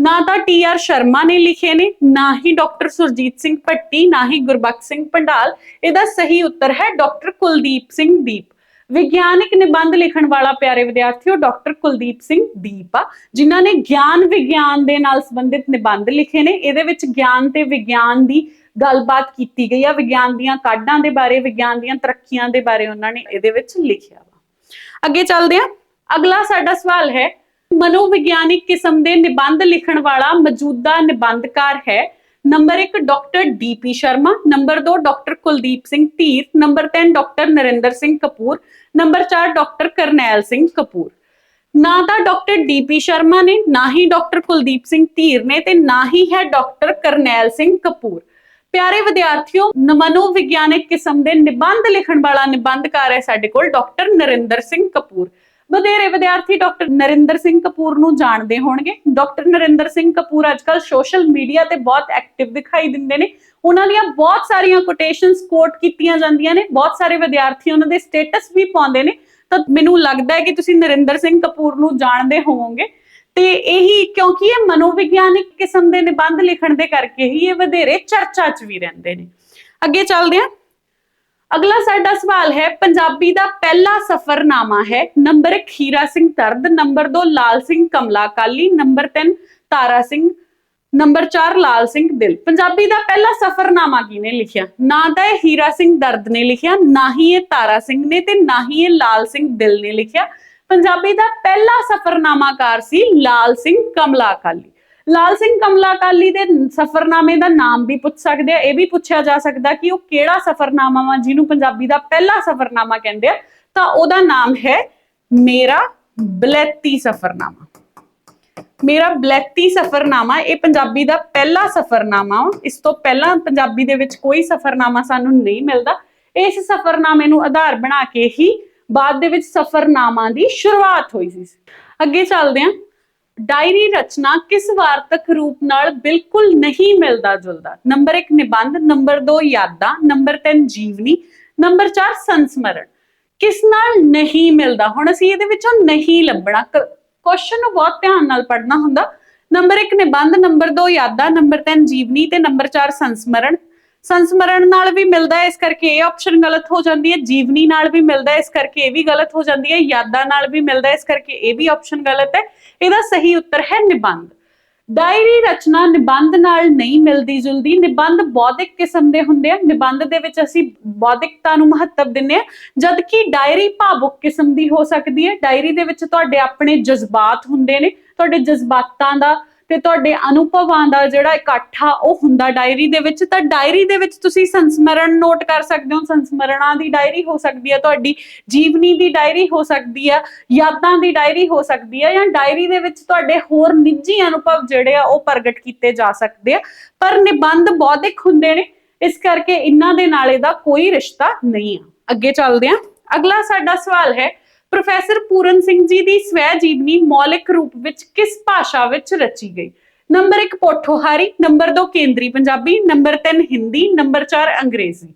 ਨਾ ਤਾਂ ਟੀ ਆਰ ਸ਼ਰਮਾ ਨੇ ਲਿਖੇ ਨੇ, ਨਾ ਹੀ ਡਾਕਟਰ ਸੁਰਜੀਤ ਸਿੰਘ ਭੱਟੀ, ਨਾ ਹੀ ਗੁਰਬਖਸ਼ ਸਿੰਘ ਪੰਡਾਲ। ਇਹਦਾ ਸਹੀ ਉੱਤਰ ਹੈ ਡਾਕਟਰ ਕੁਲਦੀਪ ਸਿੰਘ ਦੀਪ। ਵਿਗਿਆਨਿਕ ਨਿਬੰਧ ਲਿਖਣ ਵਾਲਾ ਪਿਆਰੇ ਵਿਦਿਆਰਥੀਓ, ਡਾਕਟਰ ਕੁਲਦੀਪ ਸਿੰਘ ਦੀਪ ਆ ਜਿਨ੍ਹਾਂ ਨੇ ਗਿਆਨ ਵਿਗਿਆਨ ਦੇ ਨਾਲ ਸੰਬੰਧਿਤ ਨਿਬੰਧ ਲਿਖੇ ਨੇ। ਇਹਦੇ ਵਿੱਚ ਗਿਆਨ ਤੇ ਵਿਗਿਆਨ ਦੀ ਗੱਲਬਾਤ ਕੀਤੀ ਗਈ ਆ। ਵਿਗਿਆਨ ਦੀਆਂ ਕਾਢਾਂ ਦੇ ਬਾਰੇ, ਵਿਗਿਆਨ ਦੀਆਂ ਤਰੱਕੀਆਂ ਦੇ ਬਾਰੇ ਉਹਨਾਂ ਨੇ ਇਹਦੇ ਵਿੱਚ ਲਿਖਿਆ ਵਾ। ਅੱਗੇ ਚੱਲਦੇ ਹਾਂ ਅਗਲਾ ਸਾਡਾ ਸਵਾਲ ਹੈ, ਮਨੋਵਿਗਿਆਨਿਕ ਕਿਸਮ ਦੇ ਨਿਬੰਧ ਲਿਖਣ ਵਾਲਾ ਮੌਜੂਦਾ ਨਿਬੰਧਕਾਰ ਹੈ। Number 1 doctor DP Sharma. Number 2 doctor Kuldeep Singh Dhir. Number 3 doctor Narinder Singh Kapoor. Number 4 doctor Karnail Singh Kapoor. ਨਾ ਤਾਂ ਡਾਕਟਰ ਡੀਪੀ ਸ਼ਰਮਾ ਨੇ, ਨਾ ਹੀ ਡਾਕਟਰ ਕੁਲਦੀਪ ਸਿੰਘ ਧੀਰ ਨੇ ਤੇ ਨਾ ਹੀ ਹੈ ਡਾਕਟਰ ਕਰਨੈਲ ਸਿੰਘ ਕਪੂਰ। ਪਿਆਰੇ ਵਿਦਿਆਰਥੀਓ, ਮਨੋਵਿਗਿਆਨਿਕ ਕਿਸਮ ਦੇ ਨਿਬੰਧ ਲਿਖਣ ਵਾਲਾ ਨਿਬੰਧਕਾਰ ਹੈ ਸਾਡੇ ਕੋਲ ਡਾਕਟਰ ਨਰਿੰਦਰ ਸਿੰਘ ਕਪੂਰ। ਵਧੇਰੇ ਵਿਦਿਆਰਥੀ ਡਾਕਟਰ ਨਰਿੰਦਰ ਸਿੰਘ ਕਪੂਰ ਨੂੰ ਜਾਣਦੇ ਹੋਣਗੇ। ਡਾਕਟਰ ਨਰਿੰਦਰ ਸਿੰਘ ਕਪੂਰ ਅੱਜਕੱਲ ਸੋਸ਼ਲ ਮੀਡੀਆ ਤੇ ਬਹੁਤ ਐਕਟਿਵ ਦਿਖਾਈ ਦਿੰਦੇ ਨੇ। ਉਹਨਾਂ ਦੀਆਂ ਬਹੁਤ ਸਾਰੀਆਂ ਕੋਟੇਸ਼ਨਸ ਕੋਟ ਕੀਤੀਆਂ ਜਾਂਦੀਆਂ ਨੇ, ਬਹੁਤ ਸਾਰੇ ਵਿਦਿਆਰਥੀ ਉਹਨਾਂ ਦੇ ਸਟੇਟਸ ਵੀ ਪਾਉਂਦੇ ਨੇ, ਤਾਂ ਮੈਨੂੰ ਲੱਗਦਾ ਹੈ ਕਿ ਤੁਸੀਂ ਨਰਿੰਦਰ ਸਿੰਘ ਕਪੂਰ ਨੂੰ ਜਾਣਦੇ ਹੋਵੋਗੇ। ਤੇ ਇਹੀ ਕਿਉਂਕਿ ਇਹ ਮਨੋਵਿਗਿਆਨਿਕ ਕਿਸਮ ਦੇ ਨਿਬੰਧ ਲਿਖਣ ਦੇ ਕਰਕੇ ਹੀ ਇਹ ਵਧੇਰੇ ਚਰਚਾ 'ਚ ਵੀ ਰਹਿੰਦੇ ਨੇ। ਅੱਗੇ ਚੱਲਦੇ ਹਾਂ। ਅਗਲਾ ਸਾਡਾ ਸਵਾਲ ਹੈ, ਪੰਜਾਬੀ ਦਾ ਪਹਿਲਾ ਸਫਰਨਾਮਾ ਹੈ, number 1 Hira Singh Dard, number 2 Lal Singh Kamla Akali number 3 Tara Singh number 4 Lal Singh Dil. Punjabi ਦਾ ਪਹਿਲਾ ਸਫਰਨਾਮਾ ਕਿਹਨੇ ਲਿਖਿਆ? ਨਾ ਤਾਂ ਇਹ ਹੀਰਾ ਸਿੰਘ ਦਰਦ ਨੇ ਲਿਖਿਆ, ਨਾ ਹੀ ਇਹ ਤਾਰਾ ਸਿੰਘ ਨੇ ਤੇ ਨਾ ਹੀ ਇਹ ਲਾਲ ਸਿੰਘ ਦਿਲ ਨੇ ਲਿਖਿਆ। ਪੰਜਾਬੀ ਦਾ ਪਹਿਲਾ ਸਫਰਨਾਮਾਕਾਰ ਸੀ ਲਾਲ ਸਿੰਘ ਕਮਲਾ ਅਕਾਲੀ ਲਾਲ ਸਿੰਘ ਕਮਲਾ ਅਕਾਲੀ ਦੇ ਸਫਰਨਾਮੇ ਦਾ ਨਾਮ ਵੀ ਪੁੱਛ ਸਕਦੇ ਆ, ਇਹ ਵੀ ਪੁੱਛਿਆ ਜਾ ਸਕਦਾ ਕਿ ਉਹ ਕਿਹੜਾ ਸਫਰਨਾਮਾ ਵਾ ਜਿਹਨੂੰ ਪੰਜਾਬੀ ਦਾ ਪਹਿਲਾ ਸਫਰਨਾਮਾ ਕਹਿੰਦੇ ਆ। ਤਾਂ ਉਹਦਾ ਨਾਮ ਹੈ ਮੇਰਾ ਬਲੈਤੀ ਸਫਰਨਾਮਾ। ਮੇਰਾ ਬਲੈਤੀ ਸਫਰਨਾਮਾ, ਇਹ ਪੰਜਾਬੀ ਦਾ ਪਹਿਲਾ ਸਫਰਨਾਮਾ ਇਸ ਤੋਂ ਪਹਿਲਾਂ ਪੰਜਾਬੀ ਦੇ ਵਿੱਚ ਕੋਈ ਸਫਰਨਾਮਾ ਸਾਨੂੰ ਨਹੀਂ ਮਿਲਦਾ। ਇਸ ਸਫਰਨਾਮੇ ਨੂੰ ਆਧਾਰ ਬਣਾ ਕੇ ਹੀ ਬਾਅਦ ਦੇ ਵਿੱਚ ਸਫਰਨਾਮਾ ਦੀ ਸ਼ੁਰੂਆਤ ਹੋਈ ਸੀ। ਅੱਗੇ ਚੱਲਦੇ ਹਾਂ। ਡਾਇਰੀ ਰਚਨਾ ਕਿਸ ਵਾਰਤਕ ਰੂਪ ਨਾਲ ਬਿਲਕੁਲ ਨਹੀਂ ਮਿਲਦਾ ਜੁਲਦਾ? ਨੰਬਰ 1 ਨਿਬੰਧ, ਨੰਬਰ 2 ਯਾਦਾਂ, ਨੰਬਰ 3 ਜੀਵਨੀ, ਨੰਬਰ 4 ਸੰਸਮਰਣ। ਕਿਸ ਨਾਲ ਨਹੀਂ ਮਿਲਦਾ? ਹੁਣ ਅਸੀਂ ਇਹਦੇ ਵਿੱਚੋਂ ਨਹੀਂ ਲੱਭਣਾ। ਕੁਐਸਚਨ ਨੂੰ ਬਹੁਤ ਧਿਆਨ ਨਾਲ ਪੜ੍ਹਨਾ ਹੁੰਦਾ। ਨੰਬਰ 1 ਨਿਬੰਧ ਨੰਬਰ 2 ਯਾਦਾਂ ਨੰਬਰ 3 ਜੀਵਨੀ ਤੇ ਨੰਬਰ 4 ਸੰਸਮਰਣ। ਸੰਸਮਰਣ ਨਾਲ ਵੀ ਮਿਲਦਾ ਹੈ ਇਸ ਕਰਕੇ ਇਹ ਆਪਸ਼ਨ ਗਲਤ ਹੋ ਜਾਂਦੀ ਹੈ। ਜੀਵਨੀ ਨਾਲ ਵੀ ਮਿਲਦਾ ਹੈ ਇਸ ਕਰਕੇ ਇਹ ਵੀ ਗਲਤ ਹੋ ਜਾਂਦੀ ਹੈ। ਯਾਦਾਂ ਨਾਲ ਵੀ ਮਿਲਦਾ ਹੈ ਇਸ ਕਰਕੇ ਇਹ ਵੀ ਆਪਸ਼ਨ ਗਲਤ ਹੈ। ਇਹਦਾ ਸਹੀ ਉੱਤਰ ਹੈ ਨਿਬੰਧ। ਡਾਇਰੀ ਰਚਨਾ ਨਿਬੰਧ ਨਾਲ ਨਹੀਂ ਮਿਲਦੀ ਜੁਲਦੀ। ਨਿਬੰਧ ਬੌਧਿਕ ਕਿਸਮ ਦੇ ਹੁੰਦੇ ਆ। ਨਿਬੰਧ ਦੇ ਵਿੱਚ ਅਸੀਂ ਬੌਧਿਕਤਾ ਨੂੰ ਮਹੱਤਵ ਦਿੰਨੇ ਆ। ਜਦਕਿ ਡਾਇਰੀ ਭਾਵੁਕ ਕਿਸਮ ਦੀ ਹੋ ਸਕਦੀ ਹੈ। ਡਾਇਰੀ ਦੇ ਵਿੱਚ ਤੁਹਾਡੇ ਆਪਣੇ ਜਜ਼ਬਾਤ ਹੁੰਦੇ ਨੇ। ਤੁਹਾਡੇ ਜਜ਼ਬਾਤਾਂ ਦਾ ਤੇ ਤੁਹਾਡੇ ਅਨੁਭਵਾਂ ਦਾ ਜਿਹੜਾ ਇਕੱਠ ਆ ਉਹ ਹੁੰਦਾ ਡਾਇਰੀ ਦੇ ਵਿੱਚ, ਤਾਂ ਡਾਇਰੀ ਦੇ ਵਿੱਚ ਤੁਸੀਂ ਸੰਸਮਰਣ ਨੋਟ ਕਰ ਸਕਦੇ ਹੋ, ਸੰਸਮਰਣਾਂ ਦੀ ਡਾਇਰੀ ਹੋ ਸਕਦੀ ਹੈ ਤੁਹਾਡੀ ਜੀਵਨੀ ਦੀ ਡਾਇਰੀ ਹੋ ਸਕਦੀ ਆ, ਯਾਦਾਂ ਦੀ ਡਾਇਰੀ ਹੋ ਸਕਦੀ ਹੈ ਜਾਂ ਡਾਇਰੀ ਦੇ ਵਿੱਚ ਤੁਹਾਡੇ ਹੋਰ ਨਿੱਜੀ ਅਨੁਭਵ ਜਿਹੜੇ ਆ, ਉਹ ਪ੍ਰਗਟ ਕੀਤੇ ਜਾ ਸਕਦੇ ਆ। ਪਰ ਨਿਬੰਧ ਬੌਧਿਕ ਹੁੰਦੇ ਨੇ, ਇਸ ਕਰਕੇ ਇਹਨਾਂ ਦੇ ਨਾਲ ਇਹਦਾ ਕੋਈ ਰਿਸ਼ਤਾ ਨਹੀਂ ਆ। ਅੱਗੇ ਚੱਲਦੇ ਆ। ਅਗਲਾ ਸਾਡਾ ਸਵਾਲ ਹੈ ਪ੍ਰੋਫੈਸਰ ਪੂਰਨ ਸਿੰਘ ਜੀ ਦੀ ਸਵੈ ਜੀਵਨੀ ਮੌਲਿਕ ਰੂਪ ਵਿੱਚ ਕਿਸ ਭਾਸ਼ਾ ਵਿੱਚ ਰਚੀ ਗਈ? ਨੰਬਰ 1 ਪੋਠੋਹਾਰੀ, ਨੰਬਰ 2 ਕੇਂਦਰੀ ਪੰਜਾਬੀ, ਨੰਬਰ 3 ਹਿੰਦੀ, ਨੰਬਰ 4 ਅੰਗਰੇਜ਼ੀ।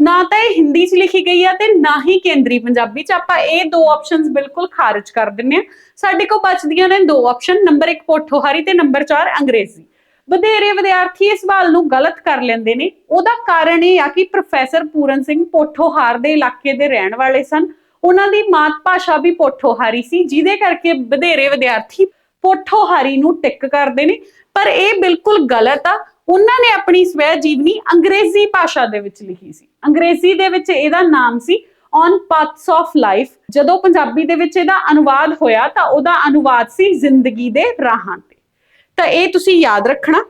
ਨਾ ਤਾਂ ਇਹ ਹਿੰਦੀ 'ਚ ਲਿਖੀ ਗਈ ਆ ਤੇ ਨਾ ਹੀ ਕੇਂਦਰੀ ਪੰਜਾਬੀ 'ਚ। ਆਪਾਂ ਇਹ ਦੋ ਆਪਸ਼ਨਸ ਬਿਲਕੁਲ ਖਾਰਜ ਕਰ ਦਿੰਨੇ ਆ। ਸਾਡੇ ਕੋਲ ਬਚਦੀਆਂ ਨੇ ਦੋ ਆਪਸ਼ਨ ਨੰਬਰ 1 ਪੋਠੋਹਾਰੀ ਤੇ ਨੰਬਰ 4 ਅੰਗਰੇਜ਼ੀ। ਵਧੇਰੇ ਵਿਦਿਆਰਥੀ ਇਸ ਸਵਾਲ ਨੂੰ ਗਲਤ ਕਰ ਲੈਂਦੇ ਨੇ। ਉਹਦਾ ਕਾਰਨ ਇਹ ਆ ਕਿ ਪ੍ਰੋਫੈਸਰ ਪੂਰਨ ਸਿੰਘ ਪੋਠੋਹਾਰ ਦੇ ਇਲਾਕੇ ਦੇ ਰਹਿਣ ਵਾਲੇ ਸਨ। ਉਹਨਾਂ ਦੀ ਮਾਤ ਭਾਸ਼ਾ ਵੀ ਪੋਠੋਹਾਰੀ ਸੀ, ਜਿਹਦੇ ਕਰਕੇ ਵਧੇਰੇ ਵਿਦਿਆਰਥੀ ਪੋਠੋਹਾਰੀ ਨੂੰ ਟਿਕ ਕਰਦੇ ਨੇ। ਪਰ ਇਹ ਬਿਲਕੁਲ ਗਲਤ ਆ। ਉਹਨਾਂ ਨੇ ਆਪਣੀ ਸਵੈ ਜੀਵਨੀ ਅੰਗਰੇਜ਼ੀ ਭਾਸ਼ਾ ਦੇ ਵਿੱਚ ਲਿਖੀ ਸੀ। ਅੰਗਰੇਜ਼ੀ ਦੇ ਵਿੱਚ ਇਹਦਾ ਨਾਮ ਸੀ ਔਨ ਪਾਥਸ ਆਫ ਲਾਈਫ ਜਦੋਂ ਪੰਜਾਬੀ ਦੇ ਵਿੱਚ ਇਹਦਾ ਅਨੁਵਾਦ ਹੋਇਆ, ਤਾਂ ਉਹਦਾ ਅਨੁਵਾਦ ਸੀ ਜ਼ਿੰਦਗੀ ਦੇ ਰਾਹਾਂ ਤੇ। ਤਾਂ ਇਹ ਤੁਸੀਂ ਯਾਦ ਰੱਖਣਾ।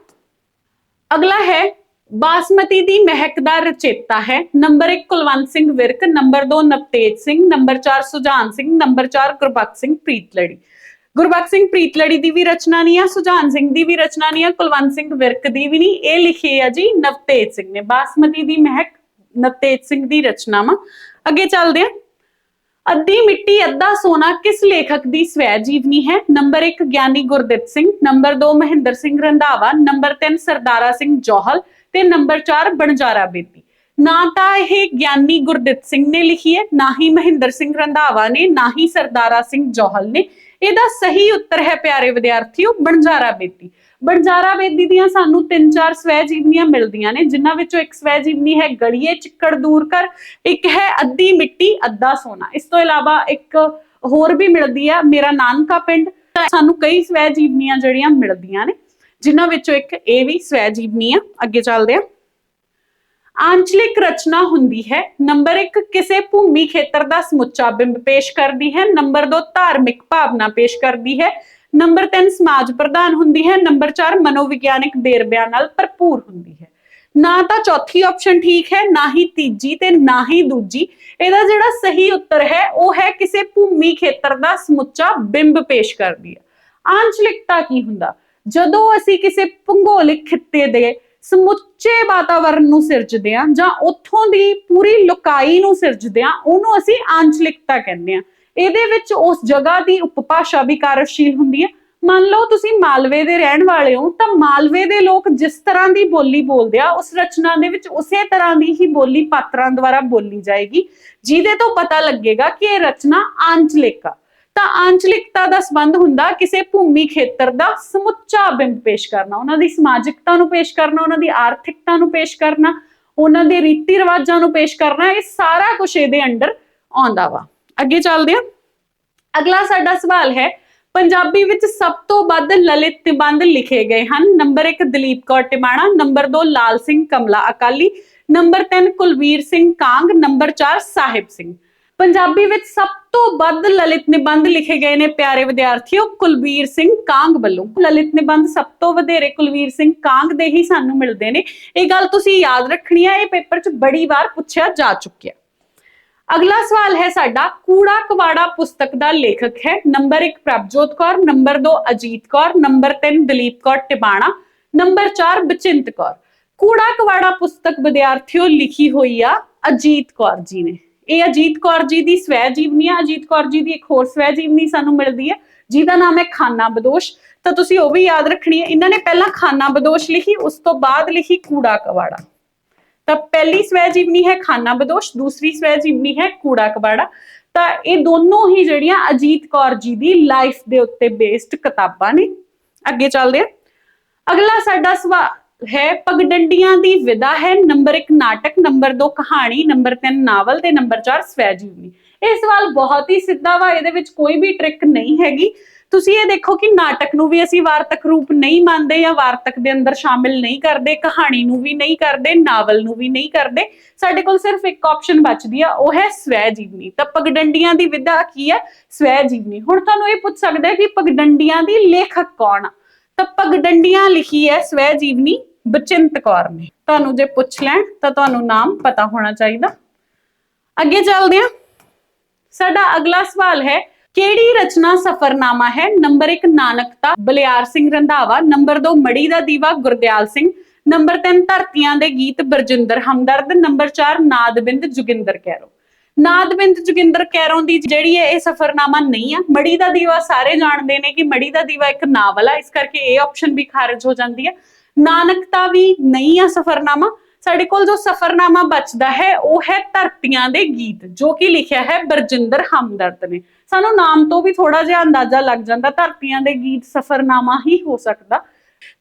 ਅਗਲਾ ਹੈ ਬਾਸਮਤੀ ਦੀ ਮਹਿਕ ਦਾ ਰਚੇਤਾ ਹੈ। Number 1 Kulwant Singh Virk, number 2 Navtej Singh, number 4 Sujan Singh, number 4 Gurbakhsh Singh Preetlari. Gurbakhsh Singh Preetlari ਦੀ ਵੀ ਰਚਨਾ ਨਹੀਂ ਆ, ਸੁਜਾਨ ਸਿੰਘ ਦੀ ਵੀ ਰਚਨਾ ਨਹੀਂ ਆ, ਕੁਲਵੰਤ ਸਿੰਘ ਵਿਰਕ ਦੀ ਵੀ ਨਹੀਂ। ਇਹ ਲਿਖੀ ਆ ਜੀ ਨਵਤੇਜ ਸਿੰਘ ਨੇ। ਬਾਸਮਤੀ ਦੀ ਮਹਿਕ ਨਵਤੇਜ ਸਿੰਘ ਦੀ ਰਚਨਾਵਾਂ ਅੱਗੇ ਚੱਲਦੇ ਆ। ਅੱਧੀ ਮਿੱਟੀ, ਅੱਧਾ ਸੋਨਾ ਕਿਸ ਲੇਖਕ ਦੀ ਸਵੈ ਜੀਵਨੀ ਹੈ? Number 1 Giani Gurdit Singh, number 2 Mahinder Singh Randhawa, number 3 Sardara Singh Johal ਤੇ ਨੰਬਰ 4 ਬਣਜਾਰਾ ਬੇਦੀ ਨਾ ਤਾਂ ਇਹ ਗਿਆਨੀ ਗੁਰਦਿੱਤ ਸਿੰਘ ਨੇ ਲਿਖੀ ਹੈ, ਨਾ ਹੀ ਮਹਿੰਦਰ ਸਿੰਘ ਰੰਧਾਵਾ ਨੇ, ਨਾ ਹੀ ਸਰਦਾਰਾ ਸਿੰਘ ਜੋਹਲ ਨੇ। ਇਹਦਾ ਸਹੀ ਉੱਤਰ ਹੈ ਪਿਆਰੇ ਵਿਦਿਆਰਥੀਓ ਬਣਜਾਰਾ ਬੇਦੀ ਬਣਜਾਰਾ ਬੇਦੀ ਦੀਆਂ ਸਾਨੂੰ ਤਿੰਨ ਚਾਰ ਸਵੈ ਜੀਵਨੀਆਂ ਮਿਲਦੀਆਂ ਨੇ, ਜਿਨ੍ਹਾਂ ਵਿੱਚੋਂ ਇੱਕ ਸਵੈ ਜੀਵਨੀ ਹੈ ਗੜੀਏ ਚਿੱਕੜ ਦੂਰ ਕਰ, ਇੱਕ ਹੈ ਅੱਧੀ ਮਿੱਟੀ, ਅੱਧਾ ਸੋਨਾ। ਇਸ ਤੋਂ ਇਲਾਵਾ ਇੱਕ ਹੋਰ ਵੀ ਮਿਲਦੀ ਆ, ਮੇਰਾ ਨਾਨਕਾ ਪਿੰਡ। ਸਾਨੂੰ ਕਈ ਸਵੈ ਜੀਵਨੀਆਂ ਜਿਹੜੀਆਂ ਮਿਲਦੀਆਂ ਨੇ। ਜਿਨ੍ਹਾਂ ਵਿੱਚੋਂ ਇੱਕ ਇਹ ਵੀ ਸਵੈ ਜੀਵਨੀ ਆ, ਅੱਗੇ ਚੱਲਦੇ ਆ। ਆਂਚਲਿਕ ਰਚਨਾ ਹੁੰਦੀ ਹੈ। ਨੰਬਰ 1 ਕਿਸੇ ਭੂਮੀ ਖੇਤਰ ਦਾ ਸਮੁੱਚਾ ਬਿੰਬ ਪੇਸ਼ ਕਰਦੀ ਹੈ। ਨੰਬਰ 2 ਧਾਰਮਿਕ ਭਾਵਨਾ ਪੇਸ਼ ਕਰਦੀ ਹੈ। ਨੰਬਰ 3 ਸਮਾਜ ਪ੍ਰਧਾਨ ਹੁੰਦੀ ਹੈ। ਨੰਬਰ 4 ਮਨੋਵਿਗਿਆਨਿਕ ਦੇਰਬਿਆਂ ਨਾਲ ਭਰਪੂਰ ਹੁੰਦੀ ਹੈ। ਨਾ ਤਾਂ ਚੌਥੀ ਆਪਸ਼ਨ ਠੀਕ ਹੈ, ਨਾ ਹੀ ਤੀਜੀ ਤੇ ਨਾ ਹੀ ਦੂਜੀ। ਇਹਦਾ ਜਿਹੜਾ ਸਹੀ ਉੱਤਰ ਹੈ, ਉਹ ਹੈ ਕਿਸੇ ਭੂਮੀ ਖੇਤਰ ਦਾ ਸਮੁੱਚਾ ਬਿੰਬ ਪੇਸ਼ ਕਰਦੀ ਹੈ। ਆਂਚਲਿਕਤਾ ਕੀ ਹੁੰਦਾ? ਜਦੋਂ ਅਸੀਂ ਕਿਸੇ ਭੂਗੋਲਿਕ ਖਿੱਤੇ ਦੇ ਸਮੁੱਚੇ ਵਾਤਾਵਰਣ ਨੂੰ ਸਿਰਜਦੇ ਆ ਜਾਂ ਉੱਥੋਂ ਦੀ ਪੂਰੀ ਲੁਕਾਈ ਨੂੰ ਸਿਰਜਦੇ ਆ ਉਹਨੂੰ ਅਸੀਂ ਆਂਚਲਿਕਤਾ ਕਹਿੰਦੇ ਆ ਇਹਦੇ ਵਿੱਚ ਉਸ ਜਗ੍ਹਾ ਦੀ ਉਪਭਾਸ਼ਾ ਵੀ ਕਾਰਜਸ਼ੀਲ ਹੁੰਦੀ ਹੈ। ਮੰਨ ਲਓ ਤੁਸੀਂ ਮਾਲਵੇ ਦੇ ਰਹਿਣ ਵਾਲੇ ਹੋ, ਤਾਂ ਮਾਲਵੇ ਦੇ ਲੋਕ ਜਿਸ ਤਰ੍ਹਾਂ ਦੀ ਬੋਲੀ ਬੋਲਦੇ ਆ, ਉਸ ਰਚਨਾ ਦੇ ਵਿੱਚ ਉਸੇ ਤਰ੍ਹਾਂ ਦੀ ਹੀ ਬੋਲੀ ਪਾਤਰਾਂ ਦੁਆਰਾ ਬੋਲੀ ਜਾਏਗੀ, ਜਿਹਦੇ ਤੋਂ ਪਤਾ ਲੱਗੇਗਾ ਕਿ ਇਹ ਰਚਨਾ ਆਂਚਲਿਕ ਆ। ਤਾਂ ਆਂਚਲਿਕਤਾ ਦਾ ਸੰਬੰਧ ਹੁੰਦਾ, ਕਿਸੇ ਭੂਮੀ ਖੇਤਰ ਦਾ ਸਮੁੱਚਾ ਬਿੰਬ ਪੇਸ਼ ਕਰਨਾ, ਉਹਨਾਂ ਦੀ ਸਮਾਜਿਕਤਾ ਨੂੰ ਪੇਸ਼ ਕਰਨਾ, ਉਹਨਾਂ ਦੀ ਆਰਥਿਕਤਾ ਨੂੰ ਪੇਸ਼ ਕਰਨਾ, ਉਹਨਾਂ ਦੇ ਰੀਤੀ ਰਿਵਾਜਾਂ ਨੂੰ ਪੇਸ਼ ਕਰਨਾ, ਇਹ ਸਾਰਾ ਕੁਝ ਇਹਦੇ ਅੰਡਰ ਆਉਂਦਾ ਵਾ। ਅੱਗੇ ਚੱਲਦੇ ਹਾਂ। ਅਗਲਾ ਸਾਡਾ ਸਵਾਲ ਹੈ, ਪੰਜਾਬੀ ਵਿੱਚ ਸਭ ਤੋਂ ਵੱਧ ਲਲਿਤ ਨਿਬੰਧ ਲਿਖੇ ਗਏ ਹਨ। Number 1 Dalip Kaur Tiwana, number 2 Lal Singh Kamla Akali, number 3 Kulvir Singh Kang, number 4 Sahib Singh. Punjabi ਵਿੱਚ ਸਭ ਤੋਂ ਵੱਧ ਲਲਿਤ ਨਿਬੰਧ ਲਿਖੇ ਗਏ ਨੇ ਪਿਆਰੇ ਵਿਦਿਆਰਥੀਓ ਕੁਲਵੀਰ ਸਿੰਘ ਕਾਂਗ ਵੱਲੋਂ। ਲਲਿਤ ਨਿਬੰਧ ਸਭ ਤੋਂ ਵਧੇਰੇ ਕੁਲਵੀਰ ਸਿੰਘ ਕਾਂਗ ਦੇ ਹੀ ਸਾਨੂੰ ਮਿਲਦੇ ਨੇ। ਇਹ ਗੱਲ ਤੁਸੀਂ ਯਾਦ ਰੱਖਣੀ ਹੈ ਇਹ ਪੇਪਰ 'ਚ ਬੜੀ ਵਾਰ ਪੁੱਛਿਆ ਜਾ ਚੁੱਕਿਆ। ਅਗਲਾ ਸਵਾਲ ਹੈ ਸਾਡਾ, ਕੂੜਾ ਕਵਾੜਾ ਪੁਸਤਕ ਦਾ ਲੇਖਕ ਹੈ। Number 1 Prabhjot Kaur, number 2 Ajit Kaur, number 3 Dalip Kaur Tiwana, number 4 Bachint Kaur. Kura Kabara ਪੁਸਤਕ ਵਿਦਿਆਰਥੀਓ, ਲਿਖੀ ਹੋਈ ਆ ਅਜੀਤ ਕੌਰ ਜੀ ਨੇ। ਇਹ ਅਜੀਤ ਕੌਰ ਜੀ ਦੀ ਸਵੈ ਜੀਵਨੀ ਆ, ਅਜੀਤ ਕੌਰ ਜੀ ਦੀ ਇੱਕ ਹੋਰ ਸਵੈ ਜੀਵਨੀ ਸਾਨੂੰ ਮਿਲਦੀ ਹੈ ਜਿਹਦਾ ਨਾਮ ਹੈ ਖਾਨਾ ਬਦੋਸ਼। ਤਾਂ ਤੁਸੀਂ ਉਹ ਵੀ ਯਾਦ ਰੱਖਣੀ ਹੈ, ਇਹਨਾਂ ਨੇ ਪਹਿਲਾਂ ਖਾਨਾ ਬਦੋਸ਼ ਲਿਖੀ, ਉਸ ਤੋਂ ਬਾਅਦ ਲਿਖੀ ਕੂੜਾ ਕਵਾੜਾ ਤਾਂ ਪਹਿਲੀ ਸਵੈ ਜੀਵਨੀ ਹੈ ਖਾਨਾ ਬਦੋਸ਼, ਦੂਸਰੀ ਸਵੈ ਜੀਵਨੀ ਹੈ ਕੂੜਾ ਕਬਾੜਾ। ਤਾਂ ਇਹ ਦੋਨੋਂ ਹੀ ਜਿਹੜੀਆਂ ਅਜੀਤ ਕੌਰ ਜੀ ਦੀ ਲਾਈਫ ਦੇ ਉੱਤੇ ਬੇਸਡ ਕਿਤਾਬਾਂ ਨੇ। ਅੱਗੇ ਚੱਲਦੇ ਆ ਅਗਲਾ ਸਾਡਾ ਸਵਾਲ ਹੈ ਪਗਡੰਡੀਆਂ ਦੀ ਵਿਦਾ ਹੈ। ਨੰਬਰ 1 ਨਾਟਕ, ਨੰਬਰ 2 ਕਹਾਣੀ, ਨੰਬਰ 3 ਨਾਵਲ ਤੇ ਨੰਬਰ 4 ਸਵੈ ਜੀਵਨੀ। ਇਹ ਸਵਾਲ ਬਹੁਤ ਹੀ ਸਿੱਧਾ ਵਾ, ਇਹਦੇ ਵਿੱਚ ਕੋਈ ਵੀ ਟ੍ਰਿਕ ਨਹੀਂ ਹੈਗੀ। ਤੁਸੀਂ ਇਹ ਦੇਖੋ ਕਿ ਨਾਟਕ ਨੂੰ ਵੀ ਅਸੀਂ ਵਾਰਤਕ ਰੂਪ ਨਹੀਂ ਮੰਨਦੇ ਜਾਂ ਵਾਰਤਕ ਦੇ ਅੰਦਰ ਸ਼ਾਮਿਲ ਨਹੀਂ ਕਰਦੇ, ਕਹਾਣੀ ਨੂੰ ਵੀ ਨਹੀਂ ਕਰਦੇ, ਨਾਵਲ ਨੂੰ ਵੀ ਨਹੀਂ ਕਰਦੇ। ਸਾਡੇ ਕੋਲ ਸਿਰਫ ਇੱਕ ਆਪਸ਼ਨ ਬਚਦੀ ਆ, ਉਹ ਹੈ ਸਵੈ ਜੀਵਨੀ। ਤਾਂ ਪਗਡੰਡੀਆਂ ਦੀ ਵਿਧਾ ਕੀ ਹੈ? ਸਵੈ ਜੀਵਨੀ। ਹੁਣ ਤੁਹਾਨੂੰ ਇਹ ਪੁੱਛ ਸਕਦਾ ਹੈ ਕਿ ਪਗਡੰਡੀਆਂ ਦੀ ਲੇਖਕ ਕੌਣ ਆ? ਤਾਂ ਪਗਡੰਡੀਆਂ ਲਿਖੀ ਹੈ ਸਵੈ ਜੀਵਨੀ ਬਚਿੰਤ ਕੌਰ ਨੇ। ਤੁਹਾਨੂੰ ਜੇ ਪੁੱਛ ਲੈਣ, ਤਾਂ ਤੁਹਾਨੂੰ ਨਾਮ ਪਤਾ ਹੋਣਾ ਚਾਹੀਦਾ। ਅੱਗੇ ਚੱਲਦੇ ਹਾਂ। ਸਾਡਾ ਅਗਲਾ ਸਵਾਲ ਹੈ, ਕਿਹੜੀ ਰਚਨਾ ਸਫਰਨਾਮਾ ਹੈ? ਨੰਬਰ 1 ਨਾਨਕਤਾ ਬਲਿਆਰ ਸਿੰਘ ਰੰਧਾਵਾ। ਨੰਬਰ 2 ਮੜੀ ਦਾ ਦੀਵਾ, ਗੁਰਦਿਆਲ ਸਿੰਘ। ਨੰਬਰ 3 ਧਰਤੀਆਂ ਦੇ ਗੀਤ, ਬਰਜਿੰਦਰ ਹਮਦਰਦ। ਨੰਬਰ 4 ਨਾਦਬਿੰਦ ਜੁਗਿੰਦਰ ਕੈਰੋ। ਨਾਦਬਿੰਦ ਜੁਗਿੰਦਰ ਕੈਰੋਂ ਦੀ ਜਿਹੜੀ ਹੈ, ਇਹ ਸਫਰਨਾਮਾ ਨਹੀਂ ਆ। ਮੜੀ ਦਾ ਦੀਵਾ ਸਾਰੇ ਜਾਣਦੇ ਨੇ ਕਿ ਮੜੀ ਦਾ ਦੀਵਾ ਇੱਕ ਨਾਵਲ ਆ। ਇਸ ਕਰਕੇ ਇਹ ਆਪਸ਼ਨ ਵੀ ਖਾਰਜ ਹੋ ਜਾਂਦੀ ਹੈ। ਨਾਨਕਤਾ ਵੀ ਨਹੀਂ ਆ ਸਫਰਨਾਮਾ। ਸਾਡੇ ਕੋਲ ਜੋ ਸਫਰਨਾਮਾ ਬਚਦਾ ਹੈ, ਉਹ ਹੈ ਧਰਤੀਆਂ ਦੇ ਗੀਤ, ਜੋ ਕਿ ਲਿਖਿਆ ਹੈ ਬਰਜਿੰਦਰ ਹਮਦਰਦ ਨੇ। ਸਾਨੂੰ ਨਾਮ ਤੋਂ ਵੀ ਥੋੜਾ ਜਿਹਾ ਅੰਦਾਜ਼ਾ ਲੱਗ ਜਾਂਦਾ, ਧਰਤੀਆਂ ਦੇ ਗੀਤ ਸਫਰਨਾਮਾ ਹੀ ਹੋ ਸਕਦਾ।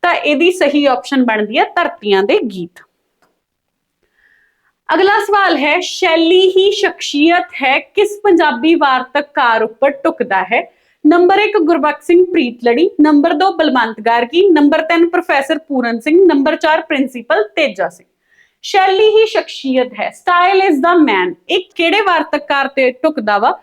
ਤਾਂ ਇਹਦੀ ਸਹੀ ਆਪਸ਼ਨ ਬਣਦੀ ਹੈ ਧਰਤੀਆਂ ਦੇ ਗੀਤ। ਅਗਲਾ ਸਵਾਲ ਹੈ, ਸ਼ੈਲੀ ਹੀ ਸ਼ਖਸੀਅਤ ਹੈ, ਕਿਸ ਪੰਜਾਬੀ ਵਾਰਤਕਕਾਰ ਉੱਪਰ ਟੁਕਦਾ ਹੈ? Number 1 Gurbakhsh Singh Preetlari, number 2 Balwant Gargi, number 3 professor Puran Singh, number 4 principal Teja Singh. ਸ਼ੈਲੀ ਹੀ ਸ਼ਖਸੀਅਤ ਹੈ ਸਟਾਈਲ ਇਜ਼ ਦਾ ਮੈਨ ਇਹ ਕਿਹੜੇ ਵਾਰਤਕਕਾਰ ਤੇ ਟੁਕਦਾ ਵਾ?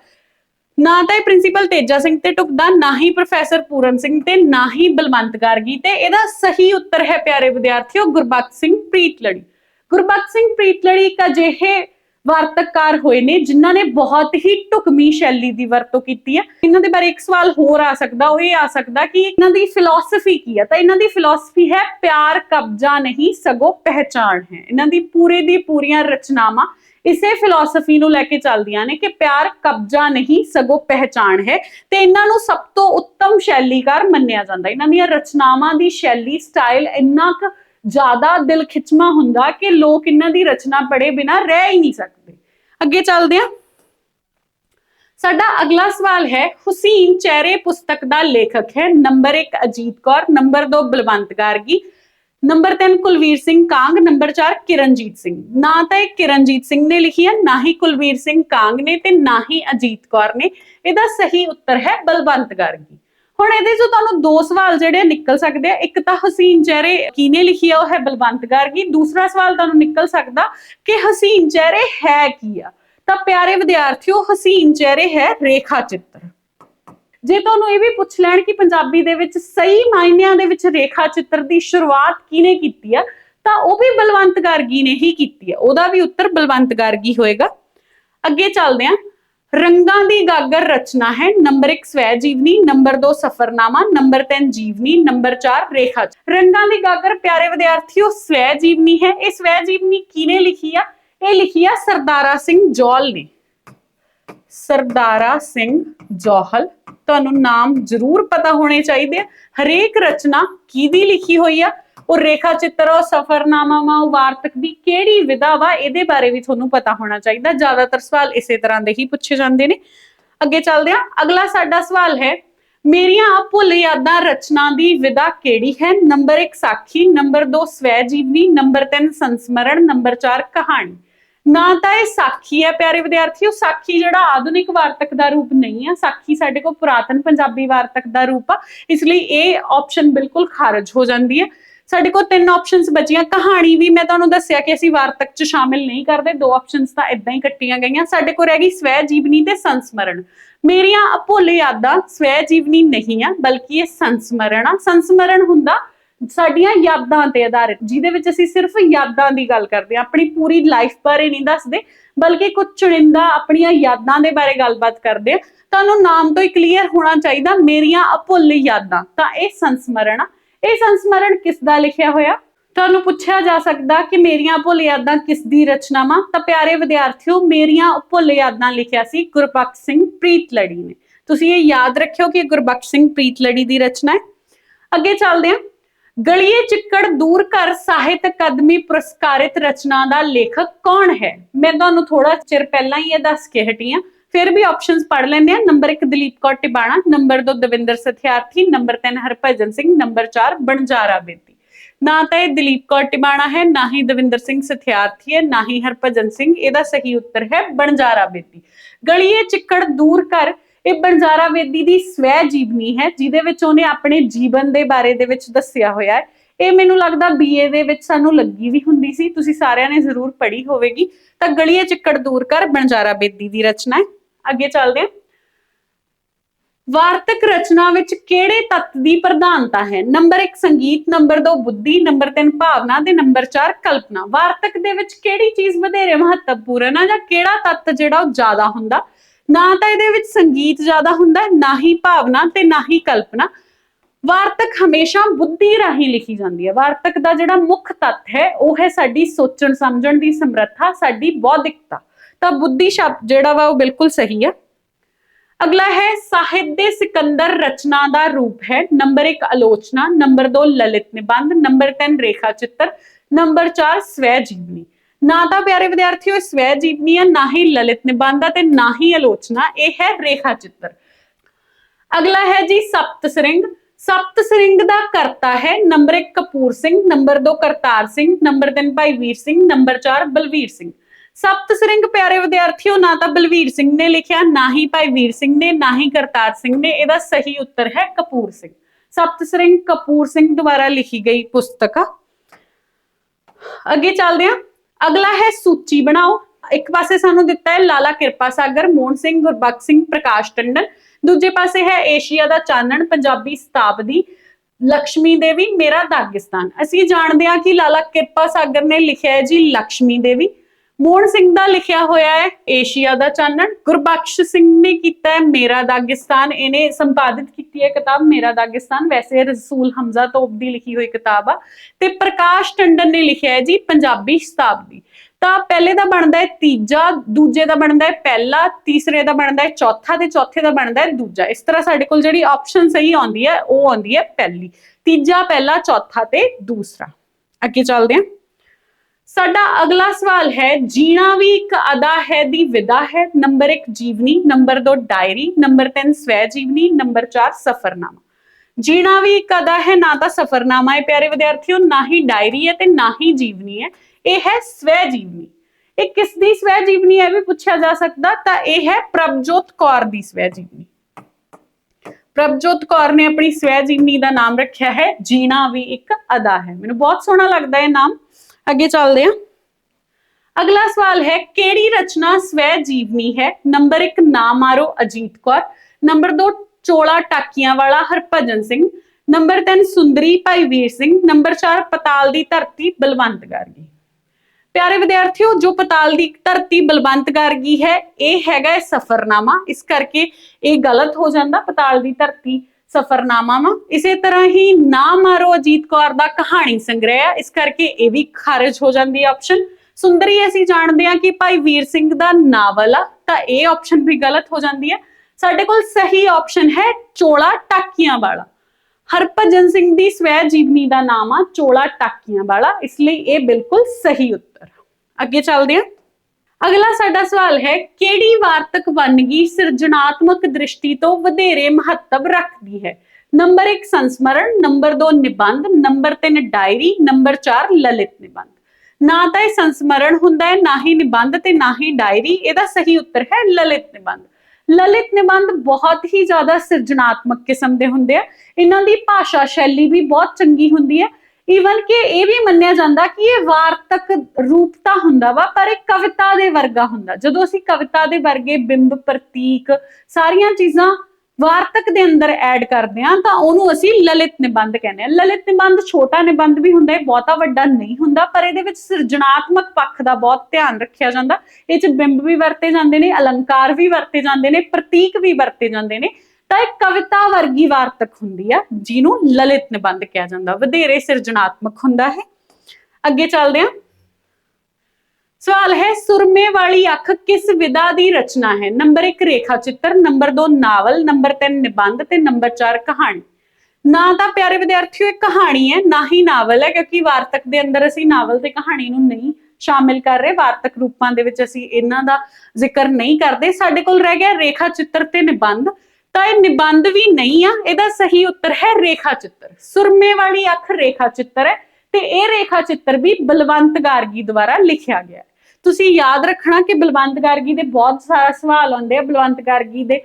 ਨਾ ਤਾਂ ਇਹ ਪ੍ਰਿੰਸੀਪਲ ਤੇਜਾ ਸਿੰਘ ਤੇ ਟੁਕਦਾ, ਨਾ ਹੀ ਪ੍ਰੋਫੈਸਰ ਪੂਰਨ ਸਿੰਘ ਤੇ, ਨਾ ਹੀ ਬਲਵੰਤ ਗਾਰਗੀ ਤੇ। ਇਹਦਾ ਸਹੀ ਉੱਤਰ ਹੈ ਪਿਆਰੇ ਵਿਦਿਆਰਥੀਓ ਗੁਰਬਖਸ਼ ਸਿੰਘ ਪ੍ਰੀਤਲੜੀ। ਗੁਰਬਖਸ਼ ਸਿੰਘ ਪ੍ਰੀਤਲੜੀ ਇੱਕ ਅਜਿਹੇ ਵਾਰਤਕਕਾਰ ਹੋਏ ਨੇ, ਜਿਨ੍ਹਾਂ ਨੇ ਬਹੁਤ ਹੀ ਢੁਕਵੀਂ ਸ਼ੈਲੀ ਦੀ ਵਰਤੋਂ ਕੀਤੀ ਹੈ। ਇਹਨਾਂ ਦੇ ਬਾਰੇ ਇੱਕ ਸਵਾਲ ਹੋਰ ਆ ਸਕਦਾ, ਉਹ ਇਹ ਆ ਸਕਦਾ ਕਿ ਇਹਨਾਂ ਦੀ ਫਿਲਾਸਫੀ ਕੀ ਹੈ? ਤਾਂ ਇਹਨਾਂ ਦੀ ਫਿਲਾਸਫੀ ਹੈ, ਪਿਆਰ ਕਬਜ਼ਾ ਨਹੀਂ, ਸਗੋਂ ਪਹਿਚਾਨ ਹੈ। ਇਹਨਾਂ ਦੀ ਪੂਰੇ ਦੀ ਪੂਰੀਆਂ ਰਚਨਾਵਾਂ ਇਸੇ ਫਿਲਾਸਫੀ ਨੂੰ ਲੈ ਕੇ ਚੱਲਦੀਆਂ ਨੇ ਕਿ ਪਿਆਰ ਕਬਜ਼ਾ ਨਹੀਂ, ਸਗੋਂ ਪਹਿਚਾਨ ਹੈ। ਤੇ ਇਹਨਾਂ ਨੂੰ ਸਭ ਤੋਂ ਉੱਤਮ ਸ਼ੈਲੀਕਾਰ ਮੰਨਿਆ ਜਾਂਦਾ। ਇਹਨਾਂ ਦੀਆਂ ਰਚਨਾਵਾਂ ਦੀ ਸ਼ੈਲੀ, ਸਟਾਈਲ ਇੰਨਾ ਕੁ ਜ਼ਿਆਦਾ ਦਿਲ ਖਿੱਚਵਾਂ ਹੁੰਦਾ ਕਿ ਲੋਕ ਇਹਨਾਂ ਦੀ ਰਚਨਾ ਪੜ੍ਹੇ ਬਿਨਾ ਰਹਿ ਹੀ ਨਹੀਂ ਸਕਦੇ ਅੱਗੇ ਚੱਲਦੇ ਹਾਂ ਸਾਡਾ ਅਗਲਾ ਸਵਾਲ ਹੈ ਹੁਸੈਨ ਚਿਹਰੇ ਪੁਸਤਕ ਦਾ ਲੇਖਕ ਹੈ number 1 Ajit Kaur number 2 Balwant Gargi number 3 Kulvir Singh Kang number 4 Kiranjit Singh ਨਾ ਤਾਂ ਇਹ ਕਿਰਨਜੀਤ ਸਿੰਘ ਨੇ ਲਿਖੀ ਹੈ ਨਾ ਹੀ ਕੁਲਵੀਰ ਸਿੰਘ ਕਾਂਗ ਨੇ ਤੇ ਨਾ ਹੀ ਅਜੀਤ ਕੌਰ ਨੇ ਇਹਦਾ ਸਹੀ ਉੱਤਰ ਹੈ ਬਲਵੰਤ ਗਾਰਗੀ ਹੁਣ ਇਹਦੇ ਚੋਂ ਤੁਹਾਨੂੰ ਦੋ ਸਵਾਲ ਜਿਹੜੇ ਨਿਕਲ ਸਕਦੇ ਆ। ਇੱਕ ਤਾਂ ਹਸੀਨ ਚਿਹਰੇ ਕਿਹਨੇ ਲਿਖੀ ਆ, ਉਹ ਹੈ ਬਲਵੰਤ ਗਾਰਗੀ। ਦੂਸਰਾ ਸਵਾਲ ਤੁਹਾਨੂੰ ਨਿਕਲ ਸਕਦਾ ਕਿ ਹਸੀਨ ਚਿਹਰੇ ਹੈ ਕੀ ਆ? ਤਾਂ ਪਿਆਰੇ ਵਿਦਿਆਰਥੀਓ, ਹਸੀਨ ਚਿਹਰੇ ਹੈ ਰੇਖਾ ਚਿੱਤਰ। ਜੇ ਤੁਹਾਨੂੰ ਇਹ ਵੀ ਪੁੱਛ ਲੈਣ ਕਿ ਪੰਜਾਬੀ ਦੇ ਵਿੱਚ ਸਹੀ ਮਾਇਨਿਆਂ ਦੇ ਵਿੱਚ ਰੇਖਾ ਚਿੱਤਰ ਦੀ ਸ਼ੁਰੂਆਤ ਕਿਹਨੇ ਕੀਤੀ ਆ, ਤਾਂ ਉਹ ਵੀ ਬਲਵੰਤ ਗਾਰਗੀ ਨੇ ਹੀ ਕੀਤੀ ਆ। ਉਹਦਾ ਵੀ ਉੱਤਰ ਬਲਵੰਤ ਗਾਰਗੀ ਹੋਏਗਾ। ਅੱਗੇ ਚੱਲਦੇ ਹਾਂ ਰੰਗਾਂ ਦੀ ਗਾਗਰ ਰਚਨਾ ਹੈ। ਨੰਬਰ 1 ਸਵੈ ਜੀਵਨੀ, ਨੰਬਰ 2 ਸਫਰਨਾਮਾ, ਨੰਬਰ 3 ਜੀਵਨੀ, ਨੰਬਰ 4 ਰੇਖਾ। ਰੰਗਾਂ ਦੀ ਗਾਗਰ, ਪਿਆਰੇ ਵਿਦਿਆਰਥੀਓ, ਸਵੈ ਜੀਵਨੀ ਹੈ। ਇਹ ਸਵੈ ਜੀਵਨੀ ਕਿਹਨੇ ਲਿਖੀ ਆ? ਇਹ ਲਿਖੀ ਆ ਸਰਦਾਰਾ ਸਿੰਘ ਜੌਲ ਨੇ। ਸਰਦਾਰਾ ਸਿੰਘ ਜੋਹਲ, ਤੁਹਾਨੂੰ ਨਾਮ ਜ਼ਰੂਰ ਪਤਾ ਹੋਣੇ ਚਾਹੀਦੇ ਆ। ਹਰੇਕ ਰਚਨਾ ਕਿਹਦੀ ਲਿਖੀ ਹੋਈ ਆ? ਉਹ ਰੇਖਾ ਚਿੱਤਰ, ਉਹ ਸਫਰਨਾਮਾ ਵਾ, ਉਹ ਵਾਰਤਕ ਦੀ ਕਿਹੜੀ ਵਿਧਾ ਵਾ, ਇਹਦੇ ਬਾਰੇ ਵੀ ਤੁਹਾਨੂੰ ਪਤਾ ਹੋਣਾ ਚਾਹੀਦਾ। ਜ਼ਿਆਦਾਤਰ ਸਵਾਲ ਇਸੇ ਤਰ੍ਹਾਂ ਦੇ ਹੀ ਪੁੱਛੇ ਜਾਂਦੇ ਨੇ। ਅੱਗੇ ਚੱਲਦੇ ਹਾਂ। ਅਗਲਾ ਸਾਡਾ ਸਵਾਲ ਹੈ, ਮੇਰੀਆਂ ਅਭੁੱਲ ਯਾਦਾਂ ਰਚਨਾ ਦੀ ਵਿਧਾ ਕਿਹੜੀ ਹੈ? ਨੰਬਰ 1 ਸਾਖੀ, ਨੰਬਰ 2 ਸਵੈ ਜੀਵਨੀ ਨੰਬਰ 3 ਸੰਸਮਰਣ, ਨੰਬਰ 4 ਕਹਾਣੀ। ਨਾ ਤਾਂ ਇਹ ਸਾਖੀ ਹੈ, ਪਿਆਰੇ ਵਿਦਿਆਰਥੀਓ ਸਾਖੀ ਜਿਹੜਾ ਆਧੁਨਿਕ ਵਾਰਤਕ ਦਾ ਰੂਪ ਨਹੀਂ ਆ ਸਾਖੀ ਸਾਡੇ ਕੋਲ ਪੁਰਾਤਨ ਪੰਜਾਬੀ ਵਾਰਤਕ ਦਾ ਰੂਪ ਆ। ਇਸ ਲਈ ਇਹ ਆਪਸ਼ਨ ਬਿਲਕੁਲ ਖਾਰਜ ਹੋ ਜਾਂਦੀ ਹੈ। ਸਾਡੇ ਕੋਲ ਤਿੰਨ ਆਪਸ਼ਨਸ ਬਚੀਆਂ। ਕਹਾਣੀ ਵੀ ਮੈਂ ਤੁਹਾਨੂੰ ਦੱਸਿਆ ਕਿ ਅਸੀਂ ਵਾਰਤਕ 'ਚ ਸ਼ਾਮਿਲ ਨਹੀਂ ਕਰਦੇ। ਦੋ ਆਪਸ਼ਨਸ ਤਾਂ ਇਦਾਂ ਹੀ ਕੱਟੀਆਂ ਗਈਆਂ। ਸਾਡੇ ਕੋਲ ਰਹਿ ਗਈ ਸਵੈ ਜੀਵਨੀ ਤੇ ਸੰਸਮਰਣ। ਮੇਰੀਆਂ ਅਭੁੱਲ ਯਾਦਾਂ ਸਵੈ ਜੀਵਨੀ ਨਹੀਂ ਆ, ਬਲਕਿ ਇਹ ਸੰਸਮਰਣ ਆ। ਸੰਸਮਰਣ ਹੁੰਦਾ ਸਾਡੀਆਂ ਯਾਦਾਂ ਤੇ ਆਧਾਰਿਤ, ਜਿਹਦੇ ਵਿੱਚ ਅਸੀਂ ਸਿਰਫ ਯਾਦਾਂ ਦੀ ਗੱਲ ਕਰਦੇ ਹਾਂ। ਆਪਣੀ ਪੂਰੀ ਲਾਈਫ ਬਾਰੇ ਨਹੀਂ ਦੱਸਦੇ, ਬਲਕਿ ਕੁਝ ਚੁਣਿੰਦਾ ਆਪਣੀਆਂ ਯਾਦਾਂ ਦੇ ਬਾਰੇ ਗੱਲਬਾਤ ਕਰਦੇ ਆ। ਤੁਹਾਨੂੰ ਨਾਮ ਤੋਂ ਹੀ ਕਲੀਅਰ ਹੋਣਾ ਚਾਹੀਦਾ, ਮੇਰੀਆਂ ਅਭੁੱਲ ਯਾਦਾਂ। ਤਾਂ ਇਹ ਸੰਸਮਰਣ ਆ। ਇਹ ਸੰਸਮਰਣ ਕਿਸ ਦਾ ਲਿਖਿਆ ਹੋਇਆ? ਤੁਹਾਨੂੰ ਪੁੱਛਿਆ ਜਾ ਸਕਦਾ ਕਿ ਮੇਰੀਆਂ ਭੁੱਲ ਯਾਦਾਂ ਕਿਸ ਦੀ ਰਚਨਾਵਾਂ? ਤਾਂ ਪਿਆਰੇ ਵਿਦਿਆਰਥੀਓ, ਮੇਰੀਆਂ ਭੁੱਲ ਯਾਦਾਂ ਲਿਖਿਆ ਸੀ ਗੁਰਬਖਸ਼ ਸਿੰਘ ਪ੍ਰੀਤ ਲੜੀ ਨੇ। ਤੁਸੀਂ ਇਹ ਯਾਦ ਰੱਖਿਓ ਕਿ ਇਹ ਗੁਰਬਖਸ਼ ਸਿੰਘ ਪ੍ਰੀਤਲੜੀ ਦੀ ਰਚਨਾ ਹੈ। ਅੱਗੇ ਚੱਲਦੇ ਹਾਂ। ਗਲੀਏ ਚਿੱਕੜ ਦੂਰ ਕਰ ਸਾਹਿਤ ਅਕਾਦਮੀ ਪੁਰਸਕਾਰਿਤ ਰਚਨਾ ਦਾ ਲੇਖਕ ਕੌਣ ਹੈ? ਮੈਂ ਤੁਹਾਨੂੰ ਥੋੜਾ ਚਿਰ ਪਹਿਲਾਂ ਹੀ ਇਹ ਦੱਸ ਕੇ ਹਟੀ ਹਾਂ। ਫਿਰ ਵੀ ਆਪਸ਼ਨਸ ਪੜ੍ਹ ਲੈਂਦੇ ਆ number 1 Dalip Kaur Tiwana number 2 Devinder Satyarthi number 3 Harbhajan Singh number 4 Banjara Bedi. ਨਾ ਤਾਂ ਇਹ ਦਲੀਪ ਕੌਰ ਟਿਬਾਣਾ ਹੈ, ਨਾ ਹੀ ਦਵਿੰਦਰ ਸਿੰਘ ਸਥਿਆਰਥੀ ਹੈ, ਨਾ ਹੀ ਹਰਭਜਨ ਸਿੰਘ। ਇਹਦਾ ਸਹੀ ਉੱਤਰ ਹੈ ਬਣਜਾਰਾ ਬੇਦੀ। ਗਲੀਏ ਚਿੱਕੜ ਦੂਰ ਕਰ, ਇਹ ਬਣਜਾਰਾ ਬੇਦੀ ਦੀ ਸਵੈ ਜੀਵਨੀ ਹੈ, ਜਿਹਦੇ ਵਿੱਚ ਉਹਨੇ ਆਪਣੇ ਜੀਵਨ ਦੇ ਬਾਰੇ ਦੇ ਵਿੱਚ ਦੱਸਿਆ ਹੋਇਆ ਹੈ। ਇਹ ਮੈਨੂੰ ਲੱਗਦਾ ਬੀਏ ਦੇ ਵਿੱਚ ਸਾਨੂੰ ਲੱਗੀ ਵੀ ਹੁੰਦੀ ਸੀ। ਤੁਸੀਂ ਸਾਰਿਆਂ ਨੇ ਜ਼ਰੂਰ ਪੜ੍ਹੀ ਹੋਵੇਗੀ। ਤਾਂ ਗਲੀਏ ਚਿੱਕੜ ਦੂਰ ਕਰ, ਬਣਜਾਰਾ ਬੇਦੀ ਦੀ ਰਚਨਾ ਹੈ। ਅੱਗੇ ਚੱਲਦੇ ਹਾਂ। ਵਾਰਤਕ ਰਚਨਾ ਵਿੱਚ ਕਿਹੜੇ ਤੱਤ ਦੀ ਪ੍ਰਧਾਨਤਾ ਹੈ? ਨੰਬਰ 1 ਸੰਗੀਤ, ਨੰਬਰ 2 ਬੁੱਧੀ, ਨੰਬਰ 3 ਭਾਵਨਾ ਤੇ ਨੰਬਰ 4 ਕਲਪਨਾ। ਵਾਰਤਕ ਦੇ ਵਿੱਚ ਕਿਹੜੀ ਚੀਜ਼ ਵਧੇਰੇ ਮਹੱਤਵਪੂਰਨ ਹੈ ਜਾਂ ਕਿਹੜਾ ਤੱਤ ਜਿਹੜਾ ਉਹ ਜ਼ਿਆਦਾ ਹੁੰਦਾ? ਨਾ ਤਾਂ ਇਹਦੇ ਵਿੱਚ ਸੰਗੀਤ ਜ਼ਿਆਦਾ ਹੁੰਦਾ, ਨਾ ਹੀ ਭਾਵਨਾ ਤੇ ਨਾ ਹੀ ਕਲਪਨਾ। ਵਾਰਤਕ ਹਮੇਸ਼ਾ ਬੁੱਧੀ ਰਾਹੀਂ ਲਿਖੀ ਜਾਂਦੀ ਹੈ। ਵਾਰਤਕ ਦਾ ਜਿਹੜਾ ਮੁੱਖ ਤੱਤ ਹੈ, ਉਹ ਹੈ ਸਾਡੀ ਸੋਚਣ ਸਮਝਣ ਦੀ ਸਮਰੱਥਾ, ਸਾਡੀ ਬੌਧਿਕਤਾ। ਤਾਂ ਬੁੱਧੀ ਸ਼ਬਦ ਜਿਹੜਾ ਵਾ ਉਹ ਬਿਲਕੁਲ ਸਹੀ ਹੈ ਅਗਲਾ ਹੈ, ਸਾਹਿਤ ਦੇ ਸਿਕੰਦਰ ਰਚਨਾ ਦਾ ਰੂਪ ਹੈ। ਨੰਬਰ 1 ਆਲੋਚਨਾ। ਨੰਬਰ 2 ਲਲਿਤ ਨਿਬੰਧ। ਨੰਬਰ 3 ਰੇਖਾ ਚਿੱਤਰ। ਨੰਬਰ 4 ਸਵੈ ਜੀਵਨੀ। ਨਾ ਤਾਂ ਪਿਆਰੇ ਵਿਦਿਆਰਥੀਓ, ਇਹ ਸਵੈ ਜੀਵਨੀ ਹੈ ਨਾ ਹੀ ਲਲਿਤ ਨਿਬੰਧ ਹੈ ਤੇ ਨਾ ਹੀ ਆਲੋਚਨਾ। ਇਹ ਹੈ ਰੇਖਾ ਚਿੱਤਰ। ਅਗਲਾ ਹੈ ਜੀ, ਸਪਤ ਸ੍ਰਿੰਗ। ਸਪਤ ਸ੍ਰਿੰਗ ਦਾ ਕਰਤਾ ਹੈ number 1 Kapur Singh. Number 2 Kartar Singh. Number 3 Bhai Vir Singh. Number 4 Balbir Singh. Sapat Sring ਪਿਆਰੇ ਵਿਦਿਆਰਥੀਓ, ਨਾ ਤਾਂ ਬਲਵੀਰ ਸਿੰਘ ਨੇ ਲਿਖਿਆ, ਨਾ ਹੀ ਭਾਈ ਵੀਰ ਸਿੰਘ ਨੇ, ਨਾ ਹੀ ਕਰਤਾਰ ਸਿੰਘ ਨੇ, ਇਹਦਾ ਸਹੀ ਉੱਤਰ ਹੈ ਕਪੂਰ ਸਿੰਘ। ਸਪਤ ਸ੍ਰਿੰਗ ਕਪੂਰ ਸਿੰਘ ਦੁਆਰਾ ਲਿਖੀ ਗਈ ਪੁਸਤਕ। ਆ ਅੱਗੇ ਚੱਲਦੇ ਹਾਂ। ਅਗਲਾ ਹੈ ਸੂਚੀ ਬਣਾਓ। ਇੱਕ ਪਾਸੇ ਸਾਨੂੰ ਦਿੱਤਾ ਹੈ ਲਾਲਾ ਕਿਰਪਾ ਸਾਗਰ ਮੋਹਨ ਸਿੰਘ, ਗੁਰਬਖਸ਼ ਸਿੰਘ, ਪ੍ਰਕਾਸ਼ ਟੰਡਨ। ਦੂਜੇ ਪਾਸੇ ਹੈ ਏਸ਼ੀਆ ਦਾ ਚਾਨਣ, ਪੰਜਾਬੀ ਸਤਾਬਦੀ ਲక్ష్ਮੀ ਦੇਵੀ, ਮੇਰਾ ਦਾਗਿਸਤਾਨ। ਅਸੀਂ ਜਾਣਦੇ ਹਾਂ ਕਿ ਲਾਲਾ ਕਿਰਪਾ ਸਾਗਰ ਨੇ ਲਿਖਿਆ ਹੈ ਜੀ ਲక్ష్ਮੀ ਦੇਵੀ। ਮੋਹਨ ਸਿੰਘ ਦਾ ਲਿਖਿਆ ਹੋਇਆ ਹੈ, ਏਸ਼ੀਆ ਦਾ ਚਾਨਣ। ਗੁਰਬਖਸ਼ ਸਿੰਘ ਨੇ ਕੀਤਾ ਹੈ, ਮੇਰਾ ਦਾਗਿਸਤਾਨ। ਇਹਨੇ ਸੰਪਾਦਿਤ ਕੀਤੀ ਹੈ ਕਿਤਾਬ, ਮੇਰਾ ਦਾਗਿਸਤਾਨ। ਵੈਸੇ ਰਸੂਲ ਹਮਜ਼ਾ ਤੋਪ ਦੀ ਲਿਖੀ ਹੋਈ ਕਿਤਾਬ ਆ। ਤੇ ਪ੍ਰਕਾਸ਼ ਟੰਡਨ ਨੇ ਲਿਖਿਆ ਹੈ ਜੀ, ਪੰਜਾਬੀ ਸ਼ਤਾਬਦੀ। ਤਾਂ ਪਹਿਲੇ ਦਾ ਬਣਦਾ ਹੈ, ਤੀਜਾ, ਦੂਜੇ ਦਾ ਬਣਦਾ ਹੈ, ਪਹਿਲਾ, ਤੀਸਰੇ ਦਾ ਬਣਦਾ ਹੈ, ਚੌਥਾ ਤੇ ਚੌਥੇ ਦਾ ਬਣਦਾ ਹੈ, ਦੂਜਾ। ਇਸ ਤਰ੍ਹਾਂ ਸਾਡੇ ਕੋਲ ਜਿਹੜੀ ਆਪਸ਼ਨ ਸਹੀ ਆਉਂਦੀ ਹੈ, ਉਹ ਆਉਂਦੀ ਹੈ ਪਹਿਲੀ। ਤੀਜਾ, ਪਹਿਲਾ, ਚੌਥਾ ਤੇ ਦੂਸਰਾ। ਅੱਗੇ ਚੱਲਦੇ ਹਾਂ। ਸਾਡਾ ਅਗਲਾ ਸਵਾਲ ਹੈ, ਜੀਣਾ ਵੀ ਇੱਕ ਅਦਾ ਹੈ ਦੀ ਵਿਦਾ ਹੈ। ਨੰਬਰ 1 ਜੀਵਨੀ, ਨੰਬਰ 2 ਡਾਇਰੀ, ਨੰਬਰ 3 ਸਵੈ ਜੀਵਨੀ ਨੰਬਰ 4 ਸਫਰਨਾਮਾ। ਜੀਣਾ ਵੀ ਇੱਕ ਅਦਾ ਹੈ, ਨਾ ਤਾਂ ਸਫਰਨਾਮਾ ਹੈ ਪਿਆਰੇ ਵਿਦਿਆਰਥੀਓ, ਨਾ ਹੀ ਡਾਇਰੀ ਹੈ ਤੇ ਨਾ ਹੀ ਜੀਵਨੀ ਹੈ। ਇਹ ਹੈ ਸਵੈ ਜੀਵਨੀ ਇਹ ਕਿਸ ਦੀ ਸਵੈ ਜੀਵਨੀ ਹੈ ਵੀ ਪੁੱਛਿਆ ਜਾ ਸਕਦਾ, ਤਾਂ ਇਹ ਹੈ ਪ੍ਰਭਜੋਤ ਕੌਰ ਦੀ ਸਵੈ ਜੀਵਨੀ ਪ੍ਰਭਜੋਤ ਕੌਰ ਨੇ ਆਪਣੀ ਸਵੈ ਜੀਵਨੀ ਦਾ ਨਾਮ ਰੱਖਿਆ ਹੈ, ਜੀਣਾ ਵੀ ਇੱਕ ਅਦਾ ਹੈ। ਮੈਨੂੰ ਬਹੁਤ ਸੋਹਣਾ ਲੱਗਦਾ ਹੈ ਨਾਮ। ਅੱਗੇ ਚੱਲਦੇ ਹਾਂ। ਅਗਲਾ ਸਵਾਲ ਹੈ, ਕਿਹੜੀ ਰਚਨਾ ਸਵੈ ਜੀਵਨੀ ਹੈ? ਨੰਬਰ 1 ਨਾ ਮਾਰੋ ਅਜੀਤ ਕੌਰ। ਨੰਬਰ 2 ਚੋਲਾ ਟਾਕੀਆਂ ਵਾਲਾ ਹਰਭਜਨ ਸਿੰਘ। ਨੰਬਰ 3 ਸੁੰਦਰੀ ਭਾਈ ਵੀਰ ਸਿੰਘ। ਨੰਬਰ 4 ਪਤਾਲ ਦੀ ਧਰਤੀ ਬਲਵੰਤ ਗਾਰਗੀ। ਪਿਆਰੇ ਵਿਦਿਆਰਥੀਓ, ਜੋ ਪਤਾਲ ਦੀ ਧਰਤੀ ਬਲਵੰਤ ਗਾਰਗੀ ਹੈ, ਇਹ ਹੈਗਾ ਸਫਰਨਾਮਾ। ਇਸ ਕਰਕੇ ਇਹ ਗਲਤ ਹੋ ਜਾਂਦਾ, ਪਤਾਲ ਦੀ ਧਰਤੀ ਸਫਰਨਾਮਾ ਵਾ ਇਸੇ ਤਰ੍ਹਾਂ ਹੀ ਨਾ ਮਾਰੋ ਅਜੀਤ ਕੌਰ ਦਾ ਕਹਾਣੀ ਸੰਗ੍ਰਹਿ ਆ ਇਸ ਕਰਕੇ ਇਹ ਵੀ ਖਾਰਜ ਹੋ ਜਾਂਦੀ ਹੈ ਆਪਸ਼ਨ ਸੁੰਦਰੀ, ਅਸੀਂ ਜਾਣਦੇ ਹਾਂ ਕਿ ਭਾਈ ਵੀਰ ਸਿੰਘ ਦਾ ਨਾਵਲ ਆ, ਤਾਂ ਇਹ ਆਪਸ਼ਨ ਵੀ ਗਲਤ ਹੋ ਜਾਂਦੀ ਹੈ। ਸਾਡੇ ਕੋਲ ਸਹੀ ਆਪਸ਼ਨ ਹੈ ਚੋਲਾ ਟਾਕੀਆਂ ਵਾਲਾ। ਹਰਭਜਨ ਸਿੰਘ ਦੀ ਸਵੈ ਜੀਵਨੀ ਦਾ ਨਾਮ ਆ ਚੋਲਾ ਟਾਕੀਆਂ ਵਾਲਾ। ਇਸ ਲਈ ਇਹ ਬਿਲਕੁਲ ਸਹੀ ਉੱਤਰ। ਅੱਗੇ ਚੱਲਦੇ ਹਾਂ। ਅਗਲਾ ਸਾਡਾ ਸਵਾਲ ਹੈ, ਕਿਹੜੀ ਵਾਰਤਕ ਵੰਨਗੀ ਸਿਰਜਣਾਤਮਕ ਦ੍ਰਿਸ਼ਟੀ ਤੋਂ ਵਧੇਰੇ ਮਹੱਤਵ ਰੱਖਦੀ ਹੈ? ਨੰਬਰ 1 ਸੰਸਮਰਣ, ਨੰਬਰ 2 ਨਿਬੰਧ, ਨੰਬਰ 3 ਡਾਇਰੀ, ਨੰਬਰ 4 ਲਲਿਤ ਨਿਬੰਧ। ਨਾ ਤਾਂ ਇਹ ਸੰਸਮਰਣ ਹੁੰਦਾ ਹੈ, ਨਾ ਹੀ ਨਿਬੰਧ ਤੇ ਨਾ ਹੀ ਡਾਇਰੀ, ਇਹਦਾ ਸਹੀ ਉੱਤਰ ਹੈ ਲਲਿਤ ਨਿਬੰਧ। ਲਲਿਤ ਨਿਬੰਧ ਬਹੁਤ ਹੀ ਜ਼ਿਆਦਾ ਸਿਰਜਣਾਤਮਕ ਕਿਸਮ ਦੇ ਹੁੰਦੇ ਆ। ਇਹਨਾਂ ਦੀ ਭਾਸ਼ਾ ਸ਼ੈਲੀ ਵੀ ਬਹੁਤ ਚੰਗੀ ਹੁੰਦੀ ਹੈ। ਈਵਨ ਕਿ ਇਹ ਵੀ ਮੰਨਿਆ ਜਾਂਦਾ ਕਿ ਇਹ ਵਾਰਤਕ ਰੂਪ ਤਾਂ ਹੁੰਦਾ ਵਾ, ਪਰ ਇਹ ਕਵਿਤਾ ਦੇ ਵਰਗਾ ਹੁੰਦਾ। ਜਦੋਂ ਅਸੀਂ ਕਵਿਤਾ ਦੇ ਵਰਗੇ ਬਿੰਬ, ਪ੍ਰਤੀਕ ਸਾਰੀਆਂ ਚੀਜ਼ਾਂ ਵਾਰਤਕ ਦੇ ਅੰਦਰ ਐਡ ਕਰਦੇ ਆ ਤਾਂ ਉਹਨੂੰ ਅਸੀਂ ਲਲਿਤ ਨਿਬੰਧ ਕਹਿੰਦੇ ਆ ਲਲਿਤ ਨਿਬੰਧ ਛੋਟਾ ਨਿਬੰਧ ਵੀ ਹੁੰਦਾ ਹੈ ਬਹੁਤਾ ਵੱਡਾ ਨਹੀਂ ਹੁੰਦਾ, ਪਰ ਇਹਦੇ ਵਿੱਚ ਸਿਰਜਣਾਤਮਕ ਪੱਖ ਦਾ ਬਹੁਤ ਧਿਆਨ ਰੱਖਿਆ ਜਾਂਦਾ। ਇਹ ਚ ਬਿੰਬ ਵੀ ਵਰਤੇ ਜਾਂਦੇ ਨੇ, ਅਲੰਕਾਰ ਵੀ ਵਰਤੇ ਜਾਂਦੇ ਨੇ, ਪ੍ਰਤੀਕ ਵੀ ਵਰਤੇ ਜਾਂਦੇ ਨੇ। ਤਾਂ ਇਹ ਕਵਿਤਾ ਵਰਗੀ ਵਾਰਤਕ ਹੁੰਦੀ ਆ, ਜਿਹਨੂੰ ਲਲਿਤ ਨਿਬੰਧ ਕਿਹਾ ਜਾਂਦਾ। ਵਧੇਰੇ ਸਿਰਜਣਾਤਮਕ ਹੁੰਦਾ ਹੈ। ਅੱਗੇ ਚੱਲਦੇ ਹਾਂ। ਸਵਾਲ ਹੈ, ਸੁਰਮੇ ਵਾਲੀ ਅੱਖ ਕਿਸ ਵਿਧਾ ਦੀ ਰਚਨਾ ਹੈ? ਨੰਬਰ 1 ਰੇਖਾ ਚਿੱਤਰ ਨੰਬਰ 2 ਨਾਵਲ, ਨੰਬਰ 3 ਨਿਬੰਧ ਤੇ ਨੰਬਰ 4 ਕਹਾਣੀ। ਨਾ ਤਾਂ ਪਿਆਰੇ ਵਿਦਿਆਰਥੀਓ, ਇਹ ਕਹਾਣੀ ਹੈ, ਨਾ ਹੀ ਨਾਵਲ ਹੈ, ਕਿਉਂਕਿ ਵਾਰਤਕ ਦੇ ਅੰਦਰ ਅਸੀਂ ਨਾਵਲ ਤੇ ਕਹਾਣੀ ਨੂੰ ਨਹੀਂ ਸ਼ਾਮਿਲ ਕਰ ਰਹੇ। ਵਾਰਤਕ ਰੂਪਾਂ ਦੇ ਵਿੱਚ ਅਸੀਂ ਇਹਨਾਂ ਦਾ ਜ਼ਿਕਰ ਨਹੀਂ ਕਰਦੇ। ਸਾਡੇ ਕੋਲ ਰਹਿ ਗਿਆ ਰੇਖਾ ਚਿੱਤਰ ਤੇ ਨਿਬੰਧ। ਤਾਂ ਇਹ ਨਿਬੰਧ ਵੀ ਨਹੀਂ ਆ, ਇਹਦਾ ਸਹੀ ਉੱਤਰ ਹੈ ਰੇਖਾ ਚਿੱਤਰ ਸੁਰਮੇ ਵਾਲੀ ਅੱਖ ਰੇਖਾ ਚਿੱਤਰ ਹੈ ਤੇ ਇਹ ਰੇਖਾ ਚਿੱਤਰ ਵੀ ਬਲਵੰਤ ਗਾਰਗੀ ਦੁਆਰਾ ਲਿਖਿਆ ਗਿਆ ਤੁਸੀਂ ਯਾਦ ਰੱਖਣਾ ਕਿ ਬਲਵੰਤ ਗਾਰਗੀ ਦੇ ਬਹੁਤ ਸਾਰਾ ਸਵਾਲ ਆਉਂਦੇ ਆ, ਬਲਵੰਤ ਗਾਰਗੀ ਦੇ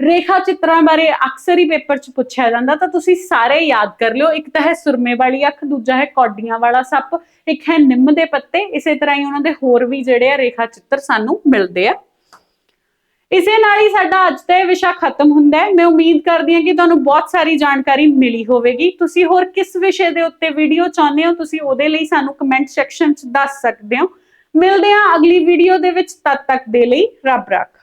ਰੇਖਾ ਚਿੱਤਰਾਂ ਬਾਰੇ ਅਕਸਰ ਹੀ ਪੇਪਰ 'ਚ ਪੁੱਛਿਆ ਜਾਂਦਾ, ਤਾਂ ਤੁਸੀਂ ਸਾਰੇ ਯਾਦ ਕਰ ਲਿਓ। ਇੱਕ ਤਾਂ ਹੈ ਸੁਰਮੇ ਵਾਲੀ ਅੱਖ, ਦੂਜਾ ਹੈ ਕੌਡੀਆਂ ਵਾਲਾ ਸੱਪ, ਇੱਕ ਹੈ ਨਿੰਮ ਦੇ ਪੱਤੇ, ਇਸੇ ਤਰ੍ਹਾਂ ਹੀ ਉਹਨਾਂ ਦੇ ਹੋਰ ਵੀ ਜਿਹੜੇ ਆ ਰੇਖਾ ਚਿੱਤਰ ਸਾਨੂੰ ਮਿਲਦੇ ਆ। ਇਸੇ ਨਾਲ ਹੀ ਸਾਡਾ ਅੱਜ ਦਾ ਇਹ ਵਿਸ਼ਾ ਖਤਮ ਹੁੰਦਾ ਹੈ। ਮੈਂ ਉਮੀਦ ਕਰਦੀ ਹਾਂ ਕਿ ਤੁਹਾਨੂੰ ਬਹੁਤ ਸਾਰੀ ਜਾਣਕਾਰੀ ਮਿਲੀ ਹੋਵੇਗੀ। ਤੁਸੀਂ ਹੋਰ ਕਿਸ ਵਿਸ਼ੇ ਦੇ ਉੱਤੇ ਵੀਡੀਓ ਚਾਹੁੰਦੇ ਹੋ, ਤੁਸੀਂ ਉਹਦੇ ਲਈ ਸਾਨੂੰ ਕਮੈਂਟ ਸੈਕਸ਼ਨ 'ਚ ਦੱਸ ਸਕਦੇ ਹੋ। ਮਿਲਦੇ ਹਾਂ ਅਗਲੀ ਵੀਡੀਓ ਦੇ ਵਿੱਚ ਤਦ ਤੱਕ ਦੇ ਲਈ। ਰੱਬ ਰੱਖ।